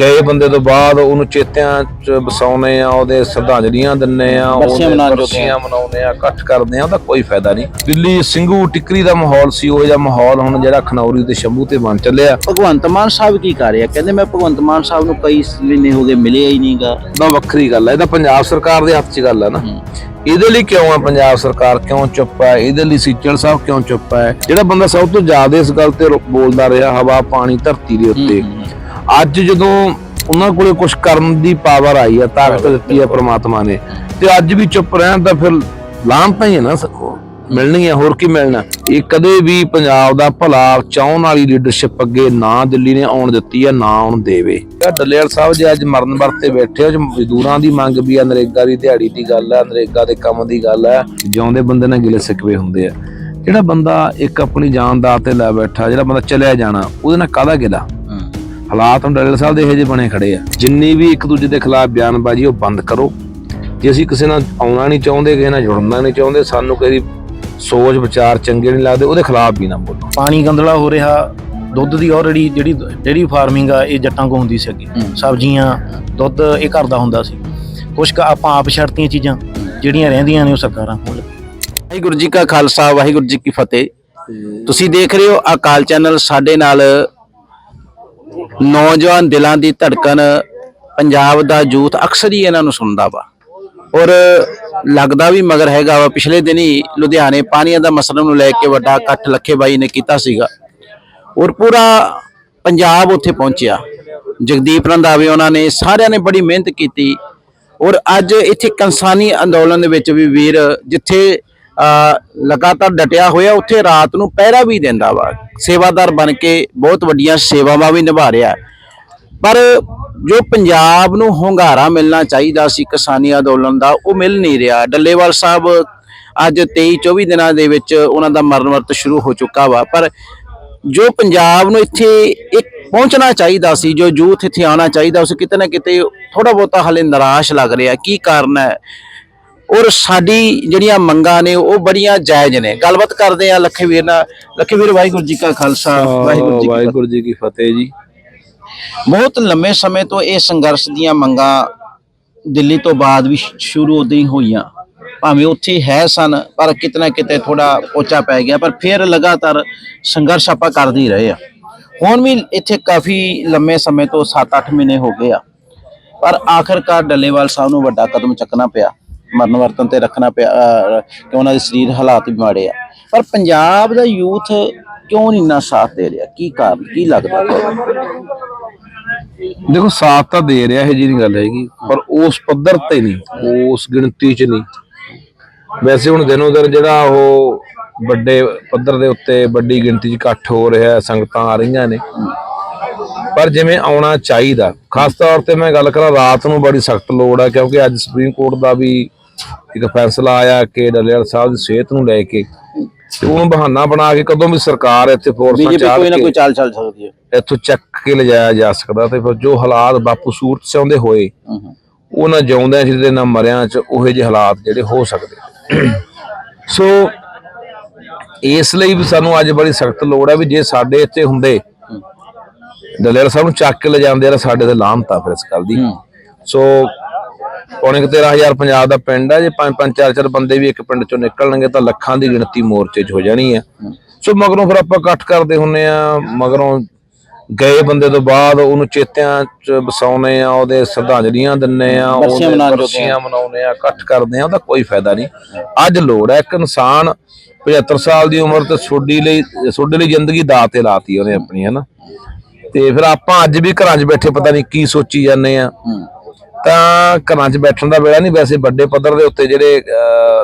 ਗਏ ਬੰਦੇ ਤੋਂ ਬਾਅਦ ਉਹਨੂੰ ਚੇਤਿਆਂ ਚ ਵਸਾਉਨੇ ਆ ਉਹਦੇ ਸ਼ਰਧਾਂਜਲੀਆਂ ਦਿੰਨੇ ਆ ਆ। ਬਰਸੀਆਂ ਮਨਾਉਨੇ ਆ ਇਕੱਠ ਕਰਦੇ ਆ ਉਹਦਾ ਕੋਈ ਫਾਇਦਾ ਨਹੀਂ। ਦਿੱਲੀ ਸਿੰਘੂ ਟਿੱਕਰੀ ਦਾ ਮਾਹੌਲ ਸੀ ਉਹ ਜਿਹਾ ਮਾਹੌਲ ਹੁਣ ਜਿਹੜਾ ਖਨੌਰੀ ਤੇ ਸ਼ੰਭੂ ਤੇ ਬਣ ਚੱਲਿਆ। ਭਗਵੰਤ ਮਾਨ ਸਾਹਿਬ ਕੀ ਕਰ ਰਿਹਾ? ਕਹਿੰਦੇ ਮੈਂ ਭਗਵੰਤ ਮਾਨ ਸਾਹਿਬ ਨੂੰ ਕਈ ਮਹੀਨੇ ਹੋ ਗਏ ਮਿਲਿਆ ਹੀ ਨਹੀਂਗਾ। ਤਾਂ ਵੱਖਰੀ ਗੱਲ ਹੈ ਇਹ ਤਾਂ ਪੰਜਾਬ ਸਰਕਾਰ ਦੇ ਹੱਥ 'ਚ ਗੱਲ ਹੈ ਨਾ। ਇਹਦੇ ਲਈ ਕਿਉਂ ਹੈ ਪੰਜਾਬ ਸਰਕਾਰ? ਕਿਉਂ ਚੁੱਪ ਹੈ ਇਹਦੇ ਲਈ ਸੀਚਲ ਸਾਹਿਬ ਕਿਉਂ ਚੁੱਪ ਹੈ ਜਿਹੜਾ ਬੰਦਾ ਸਭ ਤੋਂ ਜ਼ਿਆਦਾ ਇਸ ਗੱਲ ਤੇ ਬੋਲਦਾ ਰਿਹਾ ਹਵਾ ਪਾਣੀ ਧਰਤੀ ਦੇ ਉੱਤੇ। ਅੱਜ ਜਦੋਂ ਉਹਨਾਂ ਕੋਲੇ ਕੁਝ ਕਰਨ ਦੀ ਪਾਵਰ ਆਈ ਹੈ ਤਾਕਤ ਦਿੱਤੀ ਹੈ ਪ੍ਰਮਾਤਮਾ ਨੇ ਤੇ ਅੱਜ ਵੀ ਚੁੱਪ ਰਹਿਣ ਤਾਂ ਫਿਰ ਲਾਂਭਤਾ ਹੀ ਹੈ ਨਾ ਸਕੋ ਮਿਲਣੀ ਹੈ ਹੋਰ ਕੀ ਮਿਲਣਾ? ਇਹ ਕਦੇ ਵੀ ਪੰਜਾਬ ਦਾ ਭਲਾ ਚਾਹਣ ਵਾਲੀ ਲੀਡਰਸ਼ਿਪ ਅੱਗੇ ਨਾ ਦਿੱਲੀ ਨੇ ਆਉਣ ਦਿੱਤੀ ਹੈ ਨਾ ਆਉਣ ਦੇਵੇ। ਡੱਲੇਵਾਲ ਸਾਹਿਬ ਜੇ ਅੱਜ ਮਰਨ ਵਰਤੇ ਬੈਠੇ ਹੋ ਮਜ਼ਦੂਰਾਂ ਦੀ ਮੰਗ ਵੀ ਹੈ ਨਰੇਗਾ ਦੀ ਦਿਹਾੜੀ ਦੀ ਗੱਲ ਹੈ ਨਰੇਗਾ ਦੇ ਕੰਮ ਦੀ ਗੱਲ ਹੈ ਜਿਉਂਦੇ ਬੰਦੇ ਨਾਲ ਗਿਲੇ ਸਿਕਵੇ ਹੁੰਦੇ ਆ। ਜਿਹੜਾ ਬੰਦਾ ਇੱਕ ਆਪਣੀ ਜਾਨ ਦਾ ਤੇ ਲੈ ਬੈਠਾ ਜਿਹੜਾ ਬੰਦਾ ਚਲਿਆ ਜਾਣਾ ਉਹਦੇ ਨਾਲ ਕਾਹਦਾ ਗਿਲਾ? ਹਾਲਾਤ ਹੁਣ ਡੱਲੇਵਾਲ ਸਾਹਿਬ ਦੇ ਇਹੋ ਜਿਹੇ ਬਣੇ ਖੜੇ ਆ। ਜਿੰਨੀ ਵੀ ਇੱਕ ਦੂਜੇ ਦੇ ਖਿਲਾਫ ਬਿਆਨਬਾਜ਼ੀ ਉਹ ਬੰਦ ਕਰੋ। ਜੇ ਅਸੀਂ ਕਿਸੇ ਨਾਲ ਆਉਣਾ ਨਹੀਂ ਚਾਹੁੰਦੇ ਕਿਸੇ ਨਾਲ ਜੁੜਨਾ ਨਹੀਂ ਚਾਹੁੰਦੇ ਸਾਨੂੰ ਕਿਸੇ ਦੀ ਸੋਚ ਵਿਚਾਰ ਚੰਗੇ ਨਹੀਂ ਲੱਗਦੇ ਉਹਦੇ ਖਿਲਾਫ ਵੀ ਨਾ ਬੋਲੋ। ਪਾਣੀ ਗੰਦਲਾ ਹੋ ਰਿਹਾ ਦੁੱਧ ਦੀ ਆਲਰੇਡੀ ਜਿਹੜੀ ਡੇਰੀ ਫਾਰਮਿੰਗ ਆ ਇਹ ਜੱਟਾਂ ਕੋ ਹੁੰਦੀ ਸੀ ਅੱਗੇ ਸਬਜ਼ੀਆਂ ਦੁੱਧ ਇਹ ਘਰ ਦਾ ਹੁੰਦਾ ਸੀ। ਕੁਝ ਕੁ ਆਪਾਂ ਆਪ ਛੱਡਤੀਆਂ ਚੀਜ਼ਾਂ ਜਿਹੜੀਆਂ ਰਹਿੰਦੀਆਂ ਨੇ ਉਹ ਸਰਕਾਰਾਂ ਕੋਲ। ਵਾਹਿਗੁਰੂ ਜੀ ਕਾ ਖਾਲਸਾ ਵਾਹਿਗੁਰੂ ਜੀ ਕੀ ਫਤਿਹ। ਤੁਸੀਂ ਦੇਖ ਰਹੇ ਹੋ ਅਕਾਲ ਚੈਨਲ ਸਾਡੇ ਨਾਲ ਨੌਜਵਾਨ ਦਿਲਾਂ ਦੀ ਧੜਕਣ ਪੰਜਾਬ ਦਾ ਯੂਥ ਅਕਸਰ ਹੀ ਇਹਨਾਂ ਨੂੰ ਸੁਣਦਾ ਵਾ। ਔਰ ਲੱਗਦਾ ਵੀ ਮਗਰ ਹੈਗਾ ਵਾ। ਪਿਛਲੇ ਦਿਨੀ ਲੁਧਿਆਣੇ ਪਾਣੀਆਂ ਦਾ ਮਸਲਾ ਨੂੰ ਲੈ ਕੇ ਵੱਡਾ ਇਕੱਠ ਲੱਖੇ ਬਾਈ ਨੇ ਕੀਤਾ ਸੀਗਾ। ਔਰ ਪੂਰਾ ਪੰਜਾਬ ਉੱਥੇ ਪਹੁੰਚਿਆ। ਜਗਦੀਪ ਰੰਧਾਵੇ ਉਹਨਾਂ ਨੇ ਸਾਰਿਆਂ ਨੇ ਬੜੀ ਮਿਹਨਤ ਕੀਤੀ। ਔਰ ਅੱਜ ਇੱਥੇ ਕਿਸਾਨੀ ਅੰਦੋਲਨ ਦੇ ਵਿੱਚ ਵੀ ਵੀਰ ਜਿੱਥੇ ਲਗਾਤਾਰ ਡਟਿਆ ਹੋਇਆ, ਉੱਥੇ ਰਾਤ ਨੂੰ ਪਹਿਰਾ ਵੀ ਦਿੰਦਾ ਵਾ। ਸੇਵਾਦਾਰ ਬਣ ਕੇ ਬਹੁਤ ਵੱਡੀਆਂ ਸੇਵਾਵਾਂ ਵੀ ਨਿਭਾ ਰਿਹਾ। ਪਰ ਜੋ ਪੰਜਾਬ ਨੂੰ ਹੁੰਗਾਰਾ ਮਿਲਣਾ ਚਾਹੀਦਾ ਸੀ ਕਿਸਾਨੀ ਅੰਦੋਲਨ ਦਾ, ਉਹ ਮਿਲ ਨਹੀਂ ਰਿਹਾ। ਡੱਲੇਵਾਲ ਸਾਹਿਬ ਅੱਜ 23 24 ਦਿਨਾਂ ਦੇ ਵਿੱਚ ਉਹਨਾਂ ਦਾ ਮਰਨ ਵਰਤ ਸ਼ੁਰੂ ਹੋ ਚੁੱਕਾ ਵਾ। ਪਰ ਜੋ ਪੰਜਾਬ ਨੂੰ ਇੱਥੇ ਇੱਕ ਪਹੁੰਚਣਾ ਚਾਹੀਦਾ ਸੀ, ਜੋ ਯੂਥ ਇੱਥੇ ਆਉਣਾ ਚਾਹੀਦਾ, ਉਸ ਕਿਤੇ ਨਾ ਕਿਤੇ ਥੋੜਾ ਬਹੁਤਾ ਹਲੇ ਨਿਰਾਸ਼ ਲੱਗ ਰਿਹਾ। ਕੀ ਕਾਰਨ ਹੈ? ਔਰ ਸਾਡੀ ਜਿਹੜੀਆਂ ਮੰਗਾਂ ਨੇ ਉਹ ਬੜੀਆਂ ਜਾਇਜ਼ ਨੇ। ਗੱਲਬਾਤ ਕਰਦੇ ਆ ਲੱਖੇ ਵੀਰ ਨਾਲ। ਲੱਖੇ ਵੀਰ ਵਾਹਿਗੁਰੂ ਜੀ ਕਾ ਖਾਲਸਾ ਵਾਹਿਗੁਰੂ ਜੀ ਕੀ ਫਤਿਹ। ਵਾਹਿਗੁਰੂ ਜੀ ਕੀ ਫਤਿਹ ਜੀ। ਬਹੁਤ ਲੰਮੇ ਸਮੇਂ ਤੋਂ ਇਹ ਸੰਘਰਸ਼ ਦੀਆਂ ਮੰਗਾਂ ਦਿੱਲੀ ਤੋਂ ਬਾਅਦ ਵੀ ਸ਼ੁਰੂ ਉਦੋਂ ਹੀ ਹੋਈਆਂ। ਭਾਵੇਂ ਉੱਥੇ ਹੈ ਸਨ ਪਰ ਕਿਤੇ ਨਾ ਕਿਤੇ ਥੋੜਾ ਪੋਚਾ ਪੈ ਗਿਆ ਪਰ ਫਿਰ ਲਗਾਤਾਰ ਸੰਘਰਸ਼ ਆਪਾਂ ਕਰਦੇ ਹੀ ਰਹੇ ਆ ਹੁਣ ਵੀ ਇੱਥੇ ਕਾਫੀ ਲੰਮੇ ਸਮੇਂ ਤੋਂ 7-8 ਮਹੀਨੇ ਹੋ ਗਏ ਆ। ਪਰ ਆਖਰਕਾਰ ਡੱਲੇਵਾਲ ਸਾਹਿਬ ਨੂੰ ਵੱਡਾ ਕਦਮ ਚੱਕਣਾ ਪਿਆ। ਮਰਨ ਵਰਤਨ ਤੇ ਰੱਖਣਾ ਪਿਆ ਕਿ ਉਹਨਾਂ ਦੇ ਸਰੀਰ ਹਾਲਾਤ ਵੀ ਮਾੜੇ ਆ। ਪਰ ਪੰਜਾਬ ਦਾ ਯੂਥ ਕਿਉਂ ਨਹੀਂ ਨਾ ਸਾਥ ਦੇ ਰਿਹਾ? ਕੀ ਕਾਰਨ, ਕੀ ਲੱਗਦਾ? ਦੇਖੋ, ਸਾਥ ਤਾਂ ਦੇ ਰਿਹਾ, ਇਹ ਜੀ ਨਹੀਂ ਗੱਲ ਹੈਗੀ। ਪਰ ਉਸ ਪੱਧਰ ਤੇ ਨਹੀਂ ਉਸ ਗਿਣਤੀ 'ਚ ਨਹੀਂ ਵੈਸੇ ਹੁਣ ਦਿਨੋਂ ਦਿਨ ਜਿਹੜਾ ਉਹ ਵੱਡੇ ਪੱਧਰ ਦੇ ਉੱਤੇ ਵੱਡੀ ਗਿਣਤੀ 'ਚ ਇਕੱਠ ਹੋ ਰਿਹਾ, ਸੰਗਤਾਂ ਆ ਰਹੀਆਂ ਨੇ। ਪਰ ਜਿਵੇਂ ਆਉਣਾ ਚਾਹੀਦਾ, ਖਾਸ ਤੌਰ ਤੇ ਮੈਂ ਗੱਲ ਕਰਾਂ, ਰਾਤ ਨੂੰ ਬੜੀ ਸਖਤ ਲੋੜ ਹੈ ਕਿਉਂਕਿ ਅੱਜ ਸੁਪਰੀਮ ਕੋਰਟ ਦਾ ਵੀ ਇੱਕ ਫੈਸਲਾ ਆਇਆ ਕਿ ਡੱਲੇਵਾਲ ਸਾਹਿਬ ਦੀ ਸਿਹਤ ਨੂੰ ਲੈ ਕੇ ਤੇ ਉਹਨੂੰ ਬਹਾਨਾ ਬਣਾ ਕੇ ਕਦੋਂ ਵੀ ਸਰਕਾਰ ਇੱਥੇ ਫੋਰਸਾਂ ਚਾੜ ਕੋਈ ਨਾ ਕੋਈ ਚਾਲ ਚੱਲ ਸਕਦੀ ਹੈ। ਇੱਥੋਂ ਚੱਕ ਕੇ ਲਿਜਾਇਆ ਜਾ ਸਕਦਾ ਤੇ ਫਿਰ ਜੋ ਹਾਲਾਤ ਬਾਪੂ ਸੂਰਤ ਸਿਆਉਂਦੇ ਹੋਏ ਉਹਨਾਂ ਜਿਉਂਦਿਆਂ ਚ ਤੇ ਨਾ ਮਰਿਆਂ ਚ ਉਹੇ ਜਿਹੇ ਹਾਲਾਤ ਜਿਹੜੇ ਹੋ ਸਕਦੇ ਸੋ ਇਸ ਲਈ ਵੀ ਸਾਨੂੰ ਅੱਜ ਬੜੀ ਸਖਤ ਲੋੜ ਹੈ ਵੀ ਜੇ ਸਾਡੇ ਇੱਥੇ ਹੁੰਦੇ ਦਲੇਰ ਸਾਹਿਬ ਨੂੰ ਚੱਕ ਕੇ ਲਿਜਾਂਦੇ ਆ ਸਾਡੇ ਤੇ ਲਾਮਤਾ ਫਿਰ ਇਸ ਗੱਲ ਦੀ। ਸੋ ਪੌਣੇ ਕੁ 13000 ਪੰਜਾਬ ਦਾ ਪਿੰਡ ਹੈ ਜੇ ਪੰਜ ਪੰਜ ਚਾਰ ਚਾਰ ਬੰਦੇ ਵੀ ਇੱਕ ਪਿੰਡ ਚੋਂ ਨਿਕਲਣਗੇ ਤਾਂ ਲੱਖਾਂ ਦੀ ਗਿਣਤੀ ਮੋਰਚੇ 'ਚ ਹੋ ਜਾਣੀ ਹੈ ਸੋ ਮਗਰੋਂ ਫਿਰ ਆਪਾਂ ਇਕੱਠ ਕਰਦੇ ਹੁੰਨੇ ਆ ਮਗਰੋਂ ਗਏ ਬੰਦੇ ਤੋਂ ਬਾਅਦ ਉਹਨੂੰ ਚੇਤਿਆਂ 'ਚ ਵਸਾਉਨੇ ਆ ਉਹਦੇ ਸ਼ਰਧਾਂਜਲੀਆਂ ਦਿੰਨੇ ਆ ਉਹਦੇ ਆ। ਬਰਸੀਆਂ ਮਨਾਉਨੇ ਆ ਇਕੱਠ ਕਰਦੇ ਆ ਉਹਦਾ ਕੋਈ ਫਾਇਦਾ ਨਹੀਂ। ਅੱਜ ਲੋੜ ਹੈ ਇੱਕ ਇਨਸਾਨ 75 ਸਾਲ ਦੀ ਉਮਰ ਤੇ ਸੋਡੀ ਲਈ ਸੋਡੇ ਲਈ ਜ਼ਿੰਦਗੀ ਦਾਅ ਤੇ ਲਾਤੀ ਉਹਨੇ ਆਪਣੀ ਹੈ ਨਾ ਤੇ ਫਿਰ ਆਪਾਂ ਅੱਜ ਵੀ ਘਰਾਂ 'ਚ ਬੈਠੇ ਪਤਾ ਨਹੀਂ ਕੀ ਸੋਚੀ ਜਾਂਦੇ ਆ। ਤਾਂ ਘਰਾਂ 'ਚ ਬੈਠਣ ਦਾ ਵੇਲਾ ਨਹੀਂ ਵੈਸੇ ਵੱਡੇ ਪੱਧਰ ਦੇ ਉੱਤੇ ਜਿਹੜੇ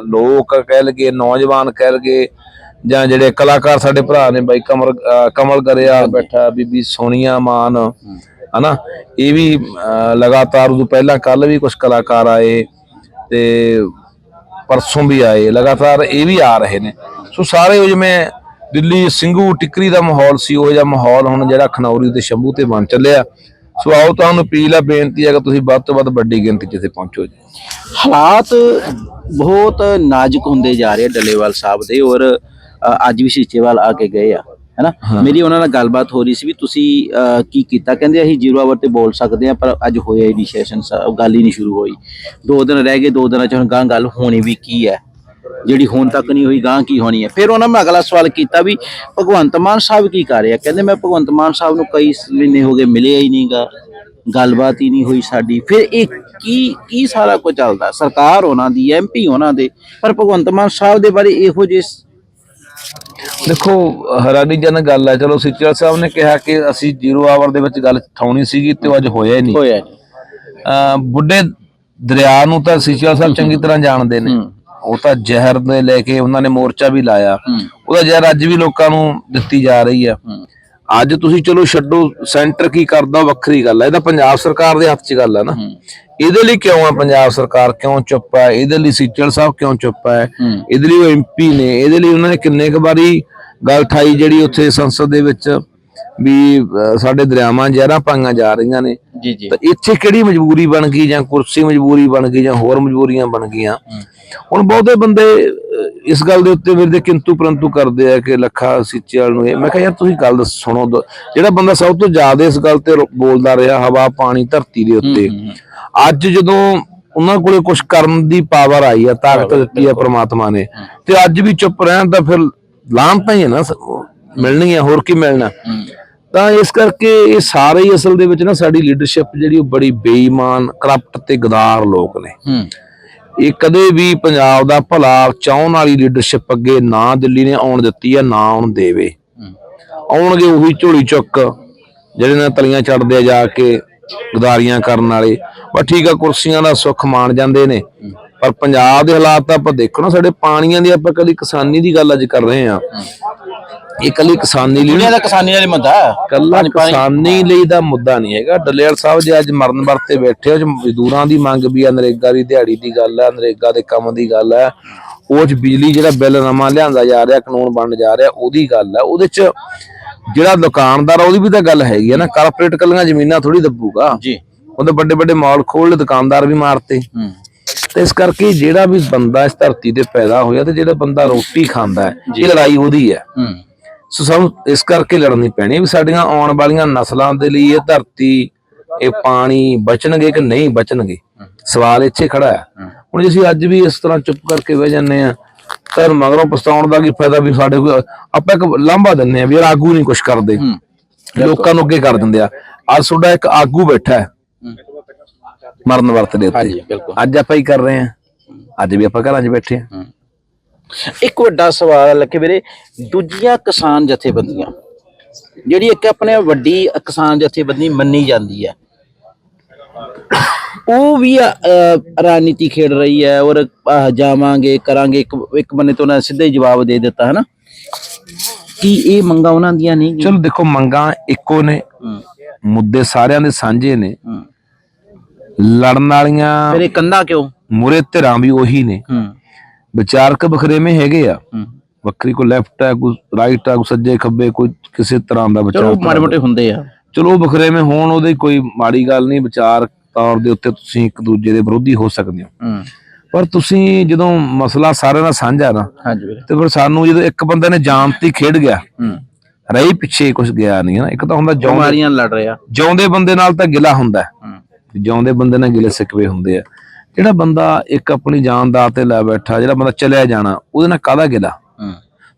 ਲੋਕ ਕਹਿ ਲਗੇ ਨੌਜਵਾਨ ਕਹਿ ਲਗੇ ਜਾਂ ਜਿਹੜੇ ਕਲਾਕਾਰ ਸਾਡੇ ਭਰਾ ਨੇ ਬਾਈ ਕਮਲ ਕਮਲ ਗਰਿਆ ਬੈਠਾ ਬੀਬੀ ਸੋਨੀਆ ਮਾਨ ਹਨਾ? ਇਹ ਵੀ ਅਹ, ਲਗਾਤਾਰ ਉਦੋਂ ਪਹਿਲਾਂ ਕੱਲ ਵੀ ਕੁਝ ਕਲਾਕਾਰ ਆਏ ਤੇ ਪਰਸੋਂ ਵੀ ਆਏ ਲਗਾਤਾਰ ਇਹ ਵੀ ਆ ਰਹੇ ਨੇ। ਸੋ ਸਾਰੇ ਉਹ ਜਿਵੇਂ ਦਿੱਲੀ ਸਿੰਘੂ ਟਿਕਰੀ ਦਾ ਮਾਹੌਲ ਸੀ ਉਹ ਜਿਹਾ ਮਾਹੌਲ ਹੁਣ ਜਿਹੜਾ ਖਨੌਰੀ ਤੇ ਸ਼ੰਭੂ ਤੇ ਬਣ ਚੱਲਿਆ। ਸੋ ਆਓ ਤੁਹਾਨੂੰ ਅਪੀਲ ਆ ਬੇਨਤੀ ਹੈ ਕਿ ਤੁਸੀਂ ਵੱਧ ਤੋਂ ਵੱਧ ਵੱਡੀ ਗਿਣਤੀ 'ਚ ਇੱਥੇ ਪਹੁੰਚੋ ਜੀ। ਹਾਲਾਤ ਬਹੁਤ ਨਾਜ਼ੁਕ ਹੁੰਦੇ ਜਾ ਰਹੇ ਡੱਲੇਵਾਲ ਸਾਹਿਬ ਦੇ ਔਰ ਅੱਜ ਵੀ ਸੀਚੇਵਾਲ ਆ ਕੇ ਗਏ ਆ ਹੈਨਾ? ਮੇਰੀ ਉਹਨਾਂ ਨਾਲ ਗੱਲਬਾਤ ਹੋ ਰਹੀ ਸੀ ਵੀ ਤੁਸੀਂ ਕੀ ਕੀਤਾ? ਕਹਿੰਦੇ ਅਸੀਂ ਜ਼ੀਰੋ ਆਵਰ ਤੇ ਬੋਲ ਸਕਦੇ ਆ ਪਰ ਅੱਜ ਹੋਇਆ ਹੀ ਨਹੀਂ ਸੈਸ਼ਨ ਗੱਲ ਹੀ ਨਹੀਂ ਸ਼ੁਰੂ ਹੋਈ। ਦੋ ਦਿਨ ਰਹਿ ਗਏ ਦੋ ਦਿਨਾਂ ਚ ਹੁਣ ਗੱਲ ਹੋਣੀ ਵੀ ਕੀ ਹੈ? ਜਿਹੜੀ ਹੁਣ ਤੱਕ ਨਹੀਂ ਹੋਈ ਗਾਂ ਕੀ ਹੋਣੀ ਹੈ? ਫਿਰ ਉਹਨਾਂ ਮੈਂ ਅਗਲਾ ਸਵਾਲ ਕੀਤਾ ਵੀ ਭਗਵੰਤ ਮਾਨ ਸਾਹਿਬ ਕੀ ਕਰ ਰਿਹਾ? ਕਹਿੰਦੇ ਮੈਂ ਭਗਵੰਤ ਮਾਨ ਸਾਹਿਬ ਨੂੰ ਕਈ ਮਹੀਨੇ ਹੋ ਗਏ ਮਿਲਿਆ ਹੀ ਨਹੀਂਗਾ ਗੱਲਬਾਤ ਹੀ ਨਹੀਂ ਹੋਈ ਸਾਡੀ। ਫਿਰ ਇਹ ਕੀ ਕੀ ਸਾਰਾ ਕੁਝ ਚੱਲਦਾ? ਸਰਕਾਰ ਉਹਨਾਂ ਦੀ ਐਮਪੀ ਉਹਨਾਂ ਦੇ ਪਰ ਭਗਵੰਤ ਮਾਨ ਸਾਹਿਬ ਦੇ ਬਾਰੇ ਇਹੋ ਜਿਹੇ ਦੇਖੋ ਹੈਰਾਨੀਜਨਕ ਗੱਲ ਹੈ। ਚਲੋ ਸਿੱਚਲ ਸਾਹਿਬ ਨੇ ਕਿਹਾ ਕਿ ਅਸੀਂ ਜ਼ੀਰੋ ਆਵਰ ਦੇ ਵਿੱਚ ਗੱਲ ਠਾਉਣੀ ਸੀਗੀ ਤੇ ਅੱਜ ਹੋਇਆ ਹੀ ਨਹੀਂ। ਹੋਇਆ ਨਹੀਂ। ਬੁੱਢੇ ਦਰਿਆ ਨੂੰ ਤਾਂ ਸਿੱਚਲ ਸਾਹਿਬ ਚੰਗੀ ਤਰ੍ਹਾਂ ਜਾਣਦੇ ਨੇ। ਉਹ ਤਾਂ ਜ਼ਹਿਰ ਦੇ ਲੈ ਕੇ ਉਹਨਾਂ ਨੇ ਮੋਰਚਾ ਵੀ ਲਾਇਆ। ਉਹਦਾ ਜ਼ਹਿਰ ਅੱਜ ਵੀ ਲੋਕਾਂ ਨੂੰ ਦਿੱਤੀ ਜਾ ਰਹੀ ਆ ਹੂੰ। ਅੱਜ ਤੁਸੀਂ ਚਲੋ ਛੱਡੋ ਸੈਂਟਰ ਕੀ ਕਰਦਾ ਵੱਖਰੀ ਗੱਲ ਹੈ। ਇਹ ਤਾਂ ਪੰਜਾਬ ਸਰਕਾਰ ਦੇ ਹੱਥ 'ਚ ਗੱਲ ਹੈ ਨਾ। ਇਹਦੇ ਲਈ ਕਿਉਂ ਹੈ ਪੰਜਾਬ ਸਰਕਾਰ? ਕਿਉਂ ਚੁੱਪ ਹੈ? ਇਹਦੇ ਲਈ ਸਿੱਚਲ ਸਾਹਿਬ ਕਿਉਂ ਚੁੱਪ ਹੂੰ? ਇਹਦੇ ਲਈ ਉਹ ਐਮਪੀ ਨੇ। ਇਹਦੇ ਲਈ ਉਹਨਾਂ ਨੇ ਕਿੰਨੇ ਕੁ ਵਾਰੀ ਗੱਲ ਠਾਈ ਜਿਹੜੀ ਉੱਥੇ ਸੰਸਦ ਦੇ ਵਿੱਚ। ਵੀ ਸਾਡੇ ਦਰਿਆਵਾਂ ਜ਼ਹਿਰਾਂ ਪਾਈਆਂ ਜਾ ਰਹੀਆਂ ਨੇ। ਜੀ ਜੀ। ਤਾਂ ਇੱਥੇ ਕਿਹੜੀ ਮਜਬੂਰੀ ਬਣ ਗਈ ਜਾਂ ਕੁਰਸੀ ਮਜਬੂਰੀ ਬਣ ਗਈ ਜਾਂ ਹੋਰ ਮਜਬੂਰੀਆਂ ਬਣ ਗਈਆਂ? ਹੁਣ ਬਹੁਤੇ ਬੰਦੇ ਇਸ ਗੱਲ ਦੇ ਉੱਤੇ ਮੇਰੇ ਦੇ ਕਿੰਤੂ ਪਰੰਤੂ ਕਰਦੇ ਆ ਕਿ ਲੱਖਾ ਸਿੱਚੇਵਾਲ ਨੂੰ ਇਹ। ਮੈਂ ਕਿਹਾ ਯਾਰ ਤੁਸੀਂ ਗੱਲ ਸੁਣੋ ਦ- ਜਿਹੜਾ ਬੰਦਾ ਸਭ ਤੋਂ ਜ਼ਿਆਦਾ ਇਸ ਗੱਲ ਤੇ ਬੋਲਦਾ ਰਿਹਾ ਹਵਾ ਪਾਣੀ ਧਰਤੀ ਦੇ ਉੱਤੇ। ਅੱਜ ਜਦੋਂ ਉਹਨਾਂ ਕੋਲੇ ਕੁਝ ਕਰਨ ਦੀ ਪਾਵਰ ਆਈ ਆ ਤਾਕਤ ਦਿੱਤੀ ਆ ਪ੍ਰਮਾਤਮਾ ਨੇ ਤੇ ਅੱਜ ਵੀ ਚੁੱਪ ਰਹਿਣ ਤਾਂ ਫਿਰ ਲਾਂਭਤਾਂ ਹੀ ਆ ਨਾ ਸ- ਮਿਲਣਗੀਆਂ ਹੋਰ ਕੀ ਮਿਲਣਾ? ਤਾਂ ਇਸ ਕਰਕੇ ਇਹ ਸਾਰੇ ਹੀ ਅਸਲ ਦੇ ਵਿੱਚ ਨਾ ਸਾਡੀ ਲੀਡਰਸ਼ਿਪ ਜਿਹੜੀ ਉਹ ਬੜੀ ਬੇਈਮਾਨ ਕਰਪਟ ਤੇ ਗਦਾਰ ਲੋਕ ਨੇ। ਹੂੰ। ਇਹ ਕਦੇ ਵੀ ਪੰਜਾਬ ਦਾ ਭਲਾ ਚਾਹਣ ਵਾਲੀ ਲੀਡਰਸ਼ਿਪ ਅੱਗੇ ਨਾ ਦਿੱਲੀ ਨੇ ਆਉਣ ਦਿੱਤੀ ਆ ਨਾ ਆਉਣ ਦੇਵੇ। ਆਉਣਗੇ ਉਹੀ ਝੋਲੀ ਚੁੱਕ ਜਿਹੜੇ ਨਾਲ ਤਲੀਆਂ ਚੜਦੇ ਆ ਜਾ ਕੇ ਗਦਾਰੀਆਂ ਕਰਨ ਵਾਲੇ। ਬਸ ਠੀਕ ਆ ਕੁਰਸੀਆਂ ਦਾ ਸੁੱਖ ਮਾਣ ਜਾਂਦੇ ਨੇ। ਪਰ ਪੰਜਾਬ ਦੇ ਹਾਲਾਤ ਤਾਂ ਆਪਾਂ ਦੇਖੋ ਨਾ ਸਾਡੇ ਪਾਣੀਆਂ ਦੀ ਆਪਾਂ ਕਦੀ ਕਿਸਾਨੀ ਦੀ ਗੱਲ ਅੱਜ ਕਰ ਰਹੇ ਆ ਇਹ ਕੱਲੀ ਕਿਸਾਨੀ ਲਈ ਦੁਨੀਆ ਦਾ ਕਿਸਾਨੀ ਵਾਲੇ ਮੁੱਦਾ ਕੱਲਾ ਕਿਸਾਨੀ ਲਈ ਦਾ ਮੁੱਦਾ ਨਹੀਂ ਹੈਗਾ। ਡੱਲੇਵਾਲ ਸਾਹਿਬ ਜੇ ਅੱਜ ਮਰਨ ਵਰਤੇ ਬੈਠੇ ਹੋ ਮਜ਼ਦੂਰਾਂ ਦੀ ਮੰਗ ਵੀ ਆ ਨਰੇਗਾ ਦੀ ਦਿਹਾੜੀ ਦੀ ਗੱਲ ਹੈ ਨਰੇਗਾ ਦੇ ਕੰਮ ਦੀ ਗੱਲ ਹੈ ਉਹ ਚ ਬਿਜਲੀ ਜਿਹੜਾ ਬਿੱਲ ਨਵਾਂ ਲਿਆਂਦਾ ਜਾ ਰਿਹਾ ਕਾਨੂੰਨ ਬਣਨ ਜਾ ਰਿਹਾ ਉਹਦੀ ਗੱਲ ਹੈ ਉਹਦੇ ਚ ਜਿਹੜਾ ਦੁਕਾਨਦਾਰ ਆ ਉਹਦੀ ਵੀ ਤਾਂ ਗੱਲ ਹੈਗੀ ਹੈ ਨਾ ਕਾਰਪੋਰੇਟ ਕੱਲੀਆਂ ਜ਼ਮੀਨਾਂ ਥੋੜੀ ਦੱਬੂਗਾ। ਜੀ। ਉਹਦੇ ਵੱਡੇ ਵੱਡੇ ਮਾਲ ਖੋਲ ਦੁਕਾਨਦਾਰ ਵੀ ਮਾਰਤੇ। ਹੂੰ। ਤੇ ਇਸ ਕਰਕੇ ਜਿਹੜਾ ਵੀ ਬੰਦਾ ਇਸ ਧਰਤੀ ਤੇ ਪੈਦਾ ਹੋਇਆ ਤੇ ਜਿਹੜਾ ਬੰਦਾ ਰੋਟੀ ਖਾਂਦਾ ਹੈ ਇਹ ਲੜਾਈ ਉਹਦੀ ਹੈ। ਸੋ ਸਾਨੂੰ ਇਸ ਕਰਕੇ ਲੜਨੀ ਪੈਣੀ ਵੀ ਸਾਡੀਆਂ ਆਉਣ ਵਾਲੀਆਂ ਨਸਲਾਂ ਦੇ ਲਈ ਇਹ ਧਰਤੀ ਇਹ ਪਾਣੀ ਬਚਣਗੇ ਕਿ ਨਹੀਂ ਬਚਣਗੇ? ਸਵਾਲ ਇੱਥੇ ਖੜਾ ਹੈ। ਹੁਣ ਜੇ ਅਸੀਂ ਅੱਜ ਵੀ ਇਸ ਤਰ੍ਹਾਂ ਚੁੱਪ ਕਰਕੇ ਬਹਿ ਜਾਂਦੇ ਆ ਤਾਂ ਮਗਰੋਂ ਪਛਤਾਉਣ ਦਾ ਕੀ ਫਾਇਦਾ ਵੀ ਸਾਡੇ ਕੋਲ ਆਪਾਂ ਇੱਕ ਲਾਂਭਾ ਦਿੰਨੇ ਆ ਵੀ ਯਾਰ ਆਗੂ ਨਹੀਂ ਕੁਝ ਕਰਦੇ। ਲੋਕਾਂ ਨੂੰ ਅੱਗੇ ਕਰ ਦਿੰਦੇ ਆ। ਅੱਜ ਤੁਹਾਡਾ ਇੱਕ ਆਗੂ ਬੈਠਾ ਹੈ। ਮਰਨ ਵਰਤ ਦੇ ਹਾਂਜੀ ਉੱਤੇ ਬਿਲਕੁਲ। ਅੱਜ ਆਪਾਂ ਹੀ ਕਰ ਰਹੇ ਆ ਅੱਜ ਵੀ ਆਪਾਂ ਘਰਾਂ 'ਚ ਬੈਠੇ ਆ ਇੱਕ ਵੱਡਾ ਸਵਾਲ ਹੈ ਕਿ ਵੀਰੇ ਦੂਜੀਆਂ ਕਿਸਾਨ ਜਥੇਬੰਦੀਆਂ ਜਿਹੜੀ ਇੱਕ ਆਪਣੇ ਵੱਡੀ ਕਿਸਾਨ ਜਥੇਬੰਦੀ ਮੰਨੀ ਜਾਂਦੀ ਹੈ ਉਹ ਵੀ ਅਹ, ਰਾਜਨੀਤੀ ਖੇਡ ਰਹੀ ਹੈ ਔਰ ਆਹ, ਜਾਵਾਂਗੇ ਕਰਾਂਗੇ। ਇੱਕ ਇੱਕ ਬੰਨੇ ਤੋਂ ਉਹਨਾਂ ਨੇ ਸਿੱਧਾ ਹੀ ਜਵਾਬ ਦੇ ਦਿੱਤਾ ਹੈ ਨਾ ਕੀ ਇਹ ਮੰਗਾ ਉਹਨਾਂ ਦੀਆਂ ਨਹੀਂ ਚਲੋ ਦੇਖੋ ਮੰਗਾਂ ਇੱਕੋ ਨੇ। ਮੁੱਦੇ ਸਾਰਿਆਂ ਦੇ ਸਾਂਝੇ ਨੇ। ਹੂੰ। ਲੜਨ ਵਾਲੀਆਂ ਫਿਰ ਇਹ ਕੰਦਾ ਕਿਉਂ? ਮੁਰੇ ਧਿਰਾਂ ਵੀ ਉਹੀ ਨੇ। ਹੂੰ। ਵਿਚਾਰਕ ਬਖਰੇਵੇਂ ਹੈਗੇ ਆ। ਹੂੰ। ਵੱਖਰੀ ਕੋਈ ਲੈਫਟ ਹੈ ਕੋਈ ਰਾਈਟ ਹੈ ਕੋਈ ਸੱਜੇ ਖੱਬੇ ਕੋਈ ਕਿਸੇ ਤਰ੍ਹਾਂ ਦਾ ਚਲੋ ਵਿਚਾਰ ਮਾੜੇ ਮੋਟੇ ਹੁੰਦੇ ਆ। ਚਲੋ ਬਖਰੇਵੇਂ ਹੋਣ ਉਹਦੀ ਕੋਈ ਮਾੜੀ ਗੱਲ ਨਹੀਂ ਵਿਚਾਰ ਤੌਰ ਦੇ ਉੱਤੇ ਤੁਸੀਂ ਇੱਕ ਦੂਜੇ ਦੇ ਵਿਰੋਧੀ ਹੋ ਸਕਦੇ ਹੋ। ਹੂੰ। ਪਰ ਤੁਸੀਂ ਜਦੋਂ ਮਸਲਾ ਸਾਰਿਆਂ ਦਾ ਸਾਂਝਾ ਨਾ ਹਾਂਜੀ ਵੀਰੇ। ਤੇ ਫਿਰ ਸਾਨੂੰ ਜਦੋਂ ਇੱਕ ਬੰਦੇ ਨੇ ਜਾਨ ਤੇ ਹੀ ਖੇਡ ਗਿਆ ਹੂੰ। ਰਹੀ ਪਿੱਛੇ ਕੁਝ ਗਿਆ ਨਹੀਂ ਨਾ ਇੱਕ ਤਾਂ ਹੁੰਦਾ ਜਿਉਂਦੇ ਬਿਮਾਰੀਆਂ ਲੜ ਰਿਹਾ ਜਿਉਂਦੇ ਬੰਦੇ ਨਾਲ ਤਾਂ ਗਿਲਾ ਹੁੰਦਾ ਜਿਉਂਦੇ ਬੰਦੇ ਨਾਲ ਗਿਲੇ ਸਿਕਵੇ ਹੁੰਦੇ ਆ। ਜਿਹੜਾ ਬੰਦਾ ਇੱਕ ਆਪਣੀ ਜਾਨ ਦਾ ਤੇ ਲੈ ਬੈਠਾ ਜਿਹੜਾ ਬੰਦਾ ਚਲਿਆ ਜਾਣਾ ਉਹਦੇ ਨਾਲ ਕਾਹਦਾ ਗਿਲਾ?